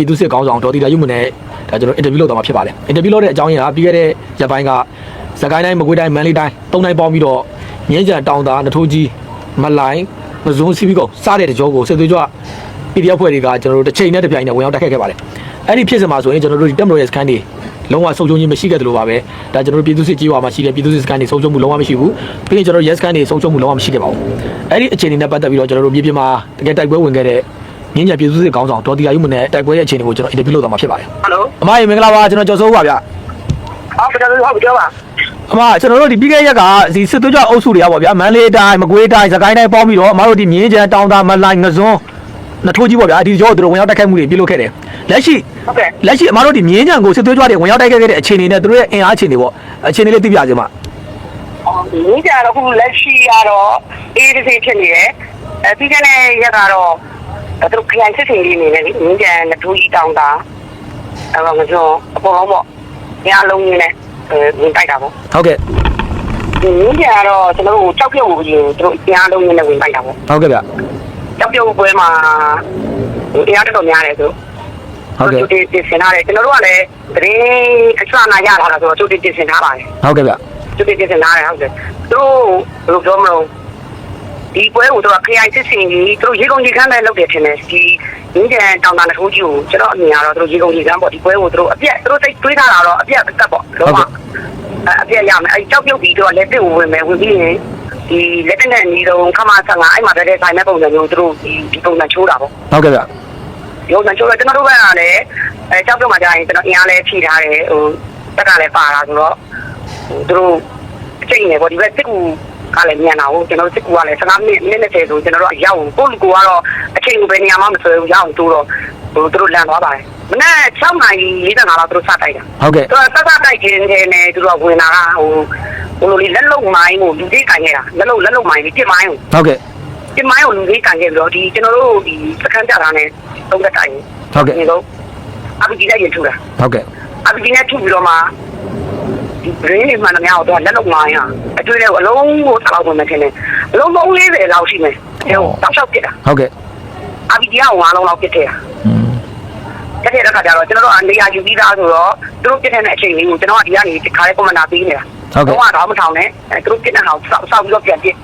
ပြည်သူစစ်ကောင်းဆောင်ဒေါ်တီတာယူမနဲ့ဒါကျွန်တော်အင်တာဗျူးလုပ်တော့မှာဖြစ်ပါတယ်အင်တာဗျူးလုပ်တဲ့အကြောင်းရင်းကပြီးခဲ့တဲ့ရက်ပိုင်းကစကိုင်းတိုင်းမကွေးတိုင်းမန္တလေးတိုင်းသုံးတိုင်းပေါင်းပြီးတော့ငင်းကြံတောင်တာနထိုးကြီးမလိုင်းမဇွန်းစီပီကုန်းစားတဲ့တကြောကိုစစ်သွေးကြွ PDF ဖွဲ့တွေကကျွန်တော်တို့တစ်ချိန်နဲ့တစ်ပြိုင်နဲ့ဝင်ရောက်တက်ခဲ့ခဲ့ပါတယ်အဲ့ဒီဖြစ်စဉ်မှာဆိုရင်ကျွန်တော်တို့ဒီတက်မတော်ရဲ့စကန်တွေလုံးဝဆုံးရှုံးခြင်းမရှိခဲ့တယ်လို့ပါပဲဒါကျွန်တော်တို့ပြည်သူစစ်ကြီးဝါမှာရှိတဲ့ပြည်သူစစ်စကန်တွေဆုံးရှုံးမှုလုံးဝမရှိဘူးပြီးရင်ကျွန်တော်တို့ yes စကန်တွေဆုံးရှုံးမှုလုံးဝမရှိခဲ့ပါဘူးအဲ့ဒီအခြေအနေနဲ့ပတ်သက်ပြီးတော့ကျွန်တော်တို့မြေပြင်မှာတကယ်တိုက်ပွဲဝင်ခဲ့တဲ့ ငင်းကြပြည်သူစစ်ကောင်းဆောင်ဒေါ်တီယာယူမနဲ့တိုက်ပွဲရဲ့အခြေအနေကိုကျွန်တော်အင်တာဗျူးလုပ်သွားမှာဖြစ်ပါတယ်ဟယ်လိုအမရေမင်္ဂလာပါကျွန်တော်ကျော်စိုးပါဗျဟုတ်ကဲ့ဟုတ်ကဲ့ပါအမကျွန်တော်တို့ဒီပြီးခဲ့ရက်ကဒီစစ်သွေးကြွအုပ်စုတွေကပေါ့ဗျာမန္တလေးတိုင်းမကွေးတိုင်းစကိုင်းတိုင်းပေါင်းပြီးတော့အမတို့ဒီမြင်းကြံတောင်တာမလိုင်းငစွန်းနထိုးကြီးပေါ့ဗျာဒီကြောသူတို့ဝင်ရောက်တက်ခိုက်မှုတွေပြုလုပ်ခဲ့တယ်လက်ရှိဟုတ်ကဲ့လက်ရှိအမတို့ဒီမြင်းကြံကိုစစ်သွေးကြွတွေဝင်ရောက်တိုက်ခဲ့တဲ့အခြေအနေနဲ့သူတို့ရဲ့အင်အားအခြေအနေပေါ့အခြေအနေလေးသိပြစေမှာဒီကြတော့ခုလက်ရှိကတော့အေးဒီစီဖြစ်နေတယ်အဲပြီးခဲ့တဲ့ရက်ကတော့ သူတို့ခရိုင်စစ်စင်လေးနေနေလေငင်းကြံနထူးကြီးတောင်းတာအဲတော့မကျော်အပေါ်လုံးပေါ့ညလုံးကြီးနဲ့အဲဝင်တိုက်တာပေါ့ဟုတ်ကဲ့ဒီငင်းကြံကတော့ကျွန်တော်တို့ကြောက်ပြုတ်ကိုကြီးသူတို့ညလုံးကြီးနဲ့ဝင်တိုက်တာပေါ့ဟုတ်ကဲ့ဗျကြောက်ပြုတ်ပွဲမှာတရားတော်တော်များတယ်သူဟုတ်ကဲ့ကျုပ်တင်တင်ဆင်ထားတယ်ကျွန်တော်တို့ကလည်းတရင်အချွာနာရလာတာဆိုတော့ကျုပ်တင်တင်ဆင်ထားပါတယ်ဟုတ်ကဲ့ဗျကျုပ်တင်တင်ဆင်ထားတယ်ဟုတ်တယ်သူတို့ဘယ်လိုပြောမလို့ ဒီပွဲကိုသူကခရိုင်စစ်စင်ကြီးသူတို့ရေကုန်ကြီးခန်းနဲ့လုပ်တယ်ထင်တယ်ဒီငင်းကြံတောင်တာထိုးကြီးကိုကျွန်တော်အမြင်ကတော့သူတို့ရေကုန်ကြီးခန်းပေါ့ဒီပွဲကိုသူတို့အပြက်သူတို့စိတ်တွေးထားတာတော့အပြက်တက်ပေါ့လုံးဝအပြက်ရမယ်အဲကြောက်ပြုတ်ပြီးတော့လက်တစ်ကိုဝင်မယ်ဝင်ပြီးရင်ဒီလက်တက်နဲ့ညီတော့ခမဆန်ကအဲ့မှာတည်းဆိုင်မဲ့ပုံစံမျိုးသူတို့ဒီဒီပုံစံချိုးတာပေါ့ဟုတ်ကဲ့ဗျရုံးစံချိုးတော့ကျွန်တော်တို့ဘက်ကလည်းအဲကြောက်ပြုတ်မှကြာရင်ကျွန်တော်အင်အားလည်းဖြည့်ထားတယ်ဟိုတက်ကလည်းပါတာဆိုတော့ဟိုသူတို့အချိန်နေပေါ့ဒီဘက်စစ်ကူ ကလည်းမြန်တာဟုတ်ကျွန်တော်စစ်ကူကလည်း15မိနစ်မိနစ်30ဆိုကျွန်တော်တို့ရောက်ကိုလူကိုကတော့အချိန်ကိုဘယ်နေရာမှမဆွဲဘူးရောက်တိုးတော့ဟိုသူတို့လန်သွားပါတယ်မနေ့6နာရီ45လောက်သူတို့စတိုက်တာဟုတ်ကဲ့သူကစစတိုက်ခြင်းနဲ့နဲ့သူတို့ဝင်လာကဟိုဟိုလိုလက်လုံမိုင်းကိုလူသေးကန်ခဲ့တာလက်လုံလက်လုံမိုင်းပြီးပြစ်မိုင်းကိုဟုတ်ကဲ့ပြစ်မိုင်းကိုလူသေးကန်ခဲ့ပြီးတော့ဒီကျွန်တော်တို့ဒီစခန်းကြတာနဲ့သုံးသက်တိုင်ဟုတ်ကဲ့ဒီတော့အပီကြီးလိုက်ရင်ထူတာဟုတ်ကဲ့အပီကြီးနဲ့ထူပြီးတော့မှ ဗရင်းနေမှန်သမျှကိုသူကလက်လုံး900အတွေ့နဲ့အလုံးကိုတစ်လောက်ဝင်မယ်ထင်တယ်အလုံး340လောက်ရှိမယ်အဲကိုတောက်လျှောက်ပြစ်တာဟုတ်ကဲ့အဘီဒီက9လုံးလောက်ပြစ်ခဲ့တာတက်တဲ့အခါကျတော့ကျွန်တော်တို့အနေရာယူပြီးသားဆိုတော့သူတို့ပြစ်တဲ့အချိန်လေးကိုကျွန်တော်ကဒီကနေတစ်ခါလေးပုံမှန်တာပေးနေတာဟုတ်ကဲ့တော့တော့မထောင်နဲ့သူတို့ပြစ်တဲ့ဟာကိုစောက်စောက်ပြီးတော့ပြန်ပြစ်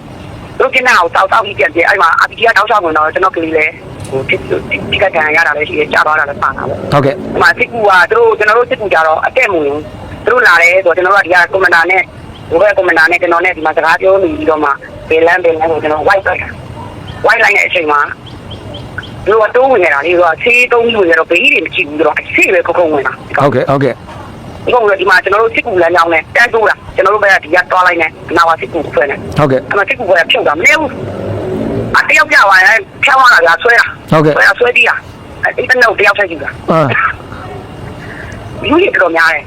သူတို့ပြစ်တဲ့ဟာကိုစောက်စောက်ပြီးပြန်ပြစ်အဲ့မှာအဘီဒီကတောက်လျှောက်ဝင်တော့ကျွန်တော်ကလေးလဲဟိုတိတိကတန်ရတာလည်းရှိရကြသွားတာလည်းပါတာပဲဟုတ်ကဲ့ဒီမှာစစ်ကူကတို့ကျွန်တော်တို့စစ်ကူကြတော့အတက်မူရင် သူတို့လာတယ်ဆိုတော့ကျွန်တော်တို့ကဒီကကွန်မန်ဒါနဲ့ဘိုးဘက်ကွန်မန်ဒါနဲ့ကျွန်တော်နဲ့ဒီမှာစကားပြောနေပြီးတော့မှဘေလန်ဘေလန်ကိုကျွန်တော် white လိုက်တာ white လိုက်တဲ့အချိန်မှာသူတို့ကတိုးဝင်နေတာလေသူကဆေးတုံးကြီးဝင်နေတော့ဘေးတွေမကြည့်ဘူးသူတော့အဆေးပဲခုခုဝင်တာဟုတ်ကဲ့ဟုတ်ကဲ့ဒီကောင်ကဒီမှာကျွန်တော်တို့စစ်ကူလမ်းကြောင်းနဲ့တန်းတိုးတာကျွန်တော်တို့ဘက်ကဒီကတွားလိုက်နဲ့နာဝါစစ်ကူဆွဲနေဟုတ်ကဲ့အဲ့မှာစစ်ကူကဖြုတ်တာမနေဘူးအတယောက်ပြသွားရင်ဖြောင်းလာတာဆွဲတာဟုတ်ကဲ့ဆွဲတာဆွဲတီးတာအဲ့ဒီတော့တယောက်ထည့်ကြည့်တာအာလူကြီးတော်များတယ်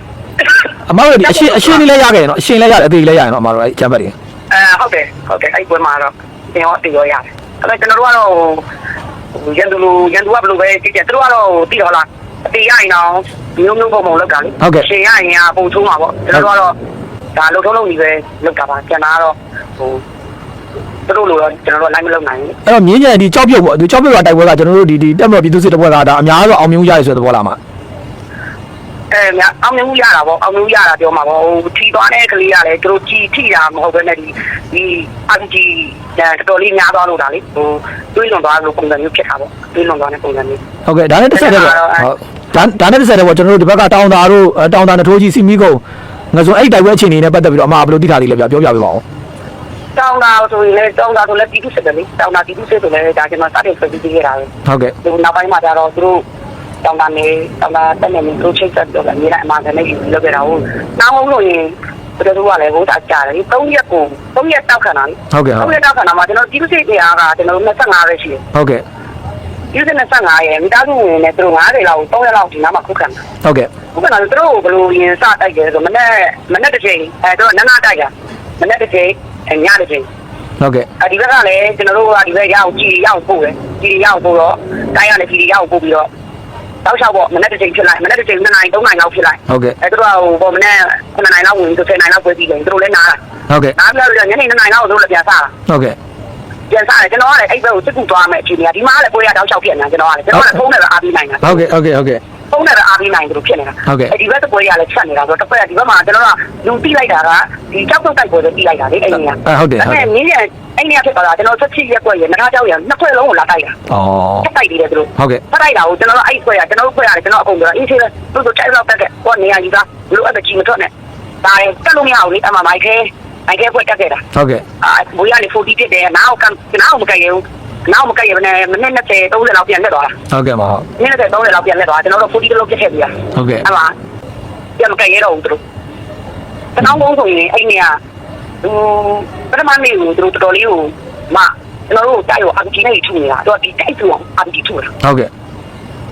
အမတို့ဒီအရှင်အရှင်လေးလည်းရခဲ့ရနော်အရှင်လည်းရတယ်အသေးလေးလည်းရရနော်အမတို့အဲ့ချမ်းပတ်တွေအဲဟုတ်တယ်ဟုတ်တယ်အဲ့ပွဲမှာတော့တင်ရောတင်ရောရတယ်အဲ့တော့ကျွန်တော်တို့ကတော့ရန်သူလူရန်သူကဘယ်လိုပဲကြည့်ကြသူတို့ကတော့တည်တော်လားအတေးရရင်တော့မျိုးမျိုးပုံပုံလောက်တာလေရှင်ရရင်ကပုံချိုးမှာပေါ့ကျွန်တော်တို့ကတော့ဒါလုံထုံးလုံးကြီးပဲလောက်တာပါကျန်တာကတော့ဟိုသူတို့လိုတော့ကျွန်တော်တို့လိုက်မလုပ်နိုင်ဘူးအဲ့တော့မြင်းကြံဒီကြောက်ပြုတ်ပေါ့ဒီကြောက်ပြုတ်ကတိုက်ပွဲကကျွန်တော်တို့ဒီဒီတက်မတော်ပြည်သူစစ်တပ်ဖွဲ့ကဒါအများဆုံးအောင်မြင်မှုရတယ်ဆိုတဲ့သဘောလားမ အဲမြအောင်မြင်မှုရတာပေါ့အောင်မြင်မှုရတာပြောမှာပေါ့ဟိုထီသွားတဲ့ကလေးကလည်းသူတို့ကြည်ထိတာမဟုတ်ဘဲနဲ့ဒီဒီအပကြီးတော်တော်လေးများသွားလို့ဒါလေဟိုတွေးလွန်သွားလို့ပုံစံမျိုးဖြစ်တာပေါ့တွေးလွန်သွားတဲ့ပုံစံမျိုးဟုတ်ကဲ့ဒါနဲ့တစ်ဆက်တည်းပေါ့ဟုတ်ဒါဒါနဲ့တစ်ဆက်တည်းပေါ့ကျွန်တော်တို့ဒီဘက်ကတောင်တာတို့တောင်တာနထိုးကြီးစီမီကုန်းငါဆိုအဲ့တိုက်ပွဲအခြေအနေနဲ့ပတ်သက်ပြီးတော့အမဘယ်လိုသိထားသေးလဲဗျပြောပြပေးပါဦးတောင်းတာဆိုရင်လည်းတောင်းတာဆိုလည်းတီးတူးစစ်တယ်လေတောင်းတာတီးတူးစစ်ဆိုလည်းဒါကျွန်တော်စတင်ဆွေးနွေးကြရတာပဲဟုတ်ကဲ့ဒီနောက်ပိုင်းမှာကျတော့သူတို့ တောင်းတာနေတောင်းတာတက်နေနေသူချိတ်ဆက်တော့လည်းအများအမှားကနေလုပ်ကြတာဟုတ်နောက်ဟုတ်လို့ရင်ဘယ်လိုကလည်းဘိုးတာကြားတယ်၃ရက်ကို၃ရက်တောက်ခံတာလေဟုတ်ကဲ့ဟုတ်၃ရက်တောက်ခံတာမှာကျွန်တော်တီးတူးစစ်တရားကကျွန်တော်25ပဲရှိတယ်ဟုတ်ကဲ့ဒီစန25ရဲ့မိသားစုဝင်နဲ့သူတို့90လောက်3ရက်လောက်ဒီနားမှာခုခံတာဟုတ်ကဲ့ခုခံတာသူတို့ဘယ်လိုရင်စတိုက်တယ်ဆိုမနေ့မနေ့တစ်ချိန်အဲသူတို့နန်းနာတိုက်တာမနေ့တစ်ချိန်ညတစ်ချိန်ဟုတ်ကဲ့အဒီဘက်ကလည်းကျွန်တော်တို့ကဒီဘက်ရအောင်ကြည်ရအောင်ပို့တယ်ကြည်ရအောင်ပို့တော့တိုင်းရလည်းကြည်ရအောင်ပို့ပြီးတော့ တောက်လျှောက်ပေါ့မနေ့တစ်ချိန်ဖြစ်လိုက်မနေ့တစ်ချိန်2နိုင်3နိုင်လောက်ဖြစ်လိုက်ဟုတ်ကဲ့အဲသူတို့ကဟိုပေါ့မနေ့9နိုင်လောက်ဝင်10နိုင်လောက်ပွဲပြီးတယ်သူတို့လည်းနားတာဟုတ်ကဲ့နားပြီးတော့ညနေ2နိုင်လောက်သူတို့လည်းပြန်စားတာဟုတ်ကဲ့ညပြန်စားတယ်ကျွန်တော်ကလည်းအဲ့ဘက်ကိုစစ်ကူသွားမယ်အချိန်ကြီးဒီမှာလည်းပွဲရတောက်ချောက်ဖြစ်နေတာကျွန်တော်ကလည်းကျွန်တော်ကလည်းဖုန်းနဲ့ပဲအားပေးနိုင်တာဟုတ်ကဲ့ဟုတ်ကဲ့ဟုတ်ကဲ့ ဖုန်းနဲ့ပဲအားပေးနိုင်တယ်လို့ဖြစ်နေတာဟုတ်ကဲ့ဒီဘက်ပွဲရလည်းချက်နေတာဆိုတော့တစ်ဖက်ကဒီဘက်မှာကျွန်တော်ကလူတိလိုက်တာကဒီကြောက်တုတ်တိုက်ပွဲတွေတိလိုက်တာလေအဲ့ဒီကအဲဟုတ်တယ်ဒါဟုတ်ပေတယ်မဲ့မင်းရအဲ့ဒီကဖြစ်သွားတာကျွန်တော်ဆက်ချစ်ရက်ကွက်ရငါးကြောက်ရနှစ်ခွက်လုံးကိုလာတိုက်တာဩတက်တိုက်သေးတယ်သူတို့ဟုတ်ကဲ့ဖတ်လိုက်တာကိုကျွန်တော်တို့အဲ့ဒီခွဲရကျွန်တော်တို့ခွဲရတယ်ကျွန်တော်အကုန်ပြောအေးသေးတယ်သူတို့တိုက်တော့တက်ကကိုနေရာကြီးကလူအဲ့ဒါကြီးမထွက်နဲ့ဒါရင်တက်လို့မရဘူးလေအမှမိုက်ခဲမိုက်ခဲခွဲတက်ခဲ့တာဟုတ်ကဲ့အာဘိုးရလေ40ဖြစ်တယ်နားကိုကနားကိုမကြိုက်ရဘူး နားကိုမကြိုက်ရဘဲနဲ့မိနစ်20 30လောက်ပြန်လက်သွားတာဟုတ်ကဲ့မဟုတ်မိနစ်20 30လောက်ပြန်လက်သွားကျွန်တော်တို့40ကလောက်ပြတ်ခဲ့ပြီလားဟုတ်ကဲ့အဲ့မှာပြန်မကြိုက်ရတော့ဘူးသူတို့တနောင်းကုန်းဆိုရင်အဲ့နေကဟိုပထမနေ့ကိုသူတို့တော်တော်လေးကိုမကျွန်တော်တို့တိုက်ရော RPG နဲ့ထူနေတာသူကဒီတိုက်သူအောင် RPG ထူတာဟုတ်ကဲ့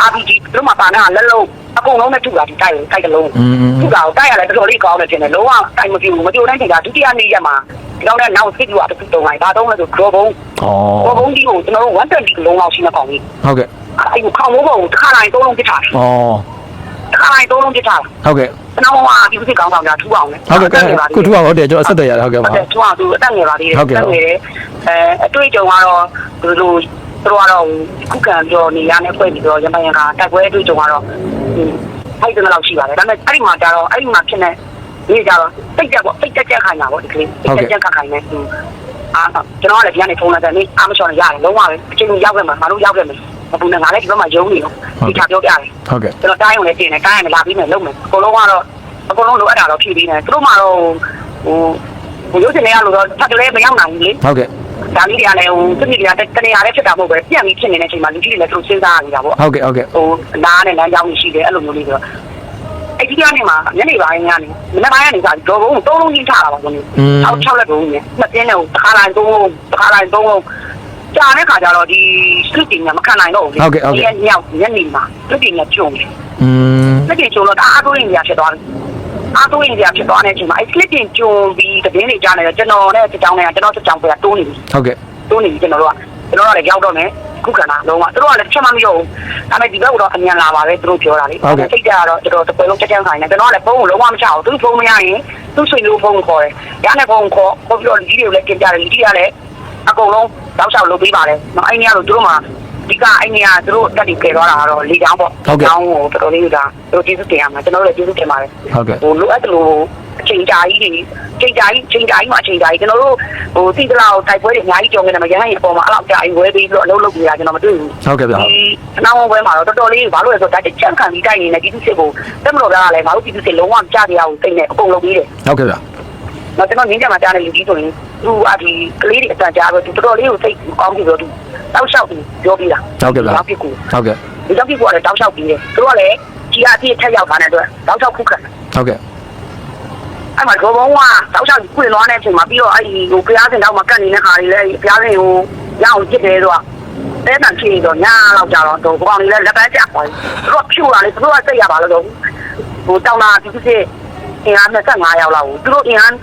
RPG တို့မှာပါနာလက်လုံး အကုန်လုံးနဲ့ထူတာဒီတိုက်ကိုတိုက်တလုံးอืมထူတာကိုတိုက်ရလဲတော်တော်လေးကောင်းတယ်တင်တယ်လုံးဝတိုက်မပြဘူးမကြိုတိုင်းချိန်ကဒုတိယနေ့ရက်မှာဒီတော့လည်းနောက်စစ်ပြီးတော့တစ်ခုတုံးလိုက်ဒါတော့လည်းဆိုဂရောဘုံဩဂရောဘုံဒီကိုကျွန်တော်တို့120လုံးလောက်ရှိနေကောင်ကြီးဟုတ်ကဲ့အဲ့ဒီခေါင်းမိုးပုံတစ်ခါတိုင်းသုံးလုံးပြစ်ထားတယ်ဩတစ်ခါတိုင်းသုံးလုံးပြစ်ထားတာဟုတ်ကဲ့ကျွန်တော်ကဒီစစ်ကောင်းဆောင်ကြထူအောင်လေဟုတ်ကဲ့ကုထူအောင်ဟုတ်တယ်ကျွန်တော်အဆက်တယ်ရတယ်ဟုတ်ကဲ့ဟုပါတ်တယ်ထူအောင်သူအတက်ငယ်ပါသေးတယ်ဟုတ်ကဲ့ငယ်တယ်အဲအတွေ့အကြုံကတော့ဒီလို သူတို့ကတော့ခုခံပြောနေရတဲ့ဖွဲ့ပြီးတော့ရမယံကတိုက်ပွဲအတွေ့အကြုံကတော့ဖိုက်တယ်လောက်ရှိပါတယ်ဒါပေမဲ့အဲ့ဒီမှာကျတော့အဲ့ဒီမှာဖြစ်နေနေကြတော့စိတ်ကြပေါ့စိတ်ကြက်ကြက်ခိုင်းတာပေါ့ဒီကလေးစိတ်ကြက်ကြက်ခိုင်းနေသူအာကျွန်တော်ကလည်းဒီကနေဖုန်းလိုက်တယ်နေအားမချော်ရတယ်လုံးဝပဲအချိန်ကြီးရောက်ခဲ့မှာငါတို့ရောက်ခဲ့မယ်မပူနဲ့ငါလည်းဒီဘက်မှာယုံနေတော့ဒီချပြောပြတယ်ဟုတ်ကဲ့ကျွန်တော်တိုင်းုံနဲ့တင်တယ်တိုင်းရလာပြီးမယ်လုပ်မယ်အကုန်လုံးကတော့အကုန်လုံးလိုအပ်တာတော့ဖြည့်ပြီးနေသူတို့မှတော့ဟိုဟိုရုပ်ရှင်တွေကလို့တော့ထပ်တလဲမရောက်နိုင်ဘူးလေဟုတ်ကဲ့ ဒါလေးတွေကလည်းဟိုသူတွေကတနေရာလေးဖြစ်တာမဟုတ်ပဲပြန်ပြီးဖြစ်နေတဲ့အချိန်မှာလူကြီးတွေလည်းသူတို့စဉ်းစားနေတာပေါ့ဟုတ်ကဲ့ဟုတ်ကဲ့ဟိုနားနဲ့လမ်းကြောင်းကြီးရှိတယ်အဲ့လိုမျိုးလေးဆိုတော့အဲ့ဒီကနေမှာညနေပိုင်းကနေမနေ့ပိုင်းကနေစပြီးတော့ဘုံသုံးလုံးကြီးထားတာပါဘုံကြီး၆၆လက်ဘုံကြီးနှစ်တင်းနဲ့တစ်ခါတိုင်းသုံးလုံးတစ်ခါတိုင်းသုံးလုံးကြာတဲ့ခါကျတော့ဒီ street တွေမခံနိုင်တော့ဘူးလေညောက်ညနေမှာ street တွေညကျုံတယ်อืมစလစ်တင်ကျုံတော့အားသွင်းရဖြစ်သွားတယ် အားသွင်းရဖြစ်သွားတဲ့အချိန်မှာအဲစလစ်တင်ကျုံပြီးတည်င်းနေကြနေတော့ကျွန်တော်နဲ့စကြောင်းနဲ့ကျွန်တော်စကြောင်းပဲတိုးနေပြီဟုတ်ကဲ့တိုးနေပြီကျွန်တော်တို့ကကျွန်တော်ကလည်းရောက်တော့မယ်ခုခံတာလုံးဝသူတို့ကလည်းချက်မမရောဘူးဒါပေမဲ့ဒီဘက်ကတော့အမြန်လာပါပဲသူတို့ပြောတာလေစိတ်ကြတော့ကျွန်တော်တပွဲလုံးချက်ချမ်းခိုင်းတယ်ကျွန်တော်ကလည်းဖုန်းကိုလုံးဝမချအောင်သူဖုန်းမရရင်သူ့ဆွေမျိုးဖုန်းခေါ်တယ်ရတဲ့ဖုန်းခေါ်ခေါ်ပြီးတော့လူကြီးတွေကိုလည်းတင်ပြတယ်လူကြီးကလည်းအကုန်လုံးတောက်လျှောက်လုပ်ပေးပါတယ်အဲ့ဒီကတော့သူတို့မှ ဒီကအဲ့နေကသူတို့တက်ပြီးပြေသွားတာကတော့လေချောင်းပေါ့ချောင်းကိုတော်တော်လေးကသူတို့ကျေးဇူးတင်ရမှာကျွန်တော်တို့လည်းကျေးဇူးတင်ပါတယ်ဟုတ်ကဲ့ဟိုလိုအပ်တယ်လို့အချိန်ကြာကြီးတွေချိန်ကြာကြီးချိန်ကြာကြီးမှအချိန်ကြာကြီးကျွန်တော်တို့ဟိုတိတလောက်တိုက်ပွဲတွေအများကြီးကြုံနေတယ်မရဟရင်အပေါ်မှာအဲ့လောက်ကြာကြီးဝဲပြီးပြီးတော့အလုပ်လုပ်နေတာကျွန်တော်မတွေ့ဘူး ဟုတ်ကဲ့ဗျာ ဒီအနောက်ဘက်မှာတော့တော်တော်လေးဘာလို့လဲဆိုတော့တိုက်ချက်ခံပြီးတိုက်နေတဲ့ပြည်သူစစ်ကိုတက်မလို့ကလည်းငါတို့ပြည်သူစစ်လုံးဝကြားတရားကိုသိနေအကုန်လုပ်ပြီးတယ်ဟုတ်ကဲ့ဗျာတော့ကျွန်တော်ငင်းကြမှာကြားနေလူကြီးဆိုရင်သူအဒီကလေးတွေအတန်ကြားတော့သူတော်တော်လေးကိုစိတ်ကောင်းပြီးတော့သူ တောက်လျှောက်ပြီးပြောပြီးတာဟုတ်ကဲ့ဗျာတောက်ပြကူဟုတ်ကဲ့ဒီတောက်ပြကူကလည်းတောက်လျှောက်ပြီးတယ်သူတို့ကလည်းကြီးအပြည့်ထက်ရောက်တာနဲ့အတွက်တောက်လျှောက်ခုခံဟုတ်ကဲ့အဲ့မှာဂေါဘုံကတောက်ချောက်ပြင်းသွားတဲ့အချိန်မှာပြီးတော့အဲ့ဒီဟိုဘုရားရှင်တော့မကတ်နေတဲ့ခါလေးလဲဘုရားရှင်ကိုရအောင်ကြည့်တယ်တော့တဲတန်ချီတော့ညာတော့ကြတော့တော့ဘောင်လေးလည်းလက်ပန်းကျသွားတယ်သူတို့ဖြူလာလေသူတို့ကစိတ်ရပါလို့တော့ဟိုတောင်းတာဒီစစ်အင်အား25ရောက်လောက်သူတို့အင်အား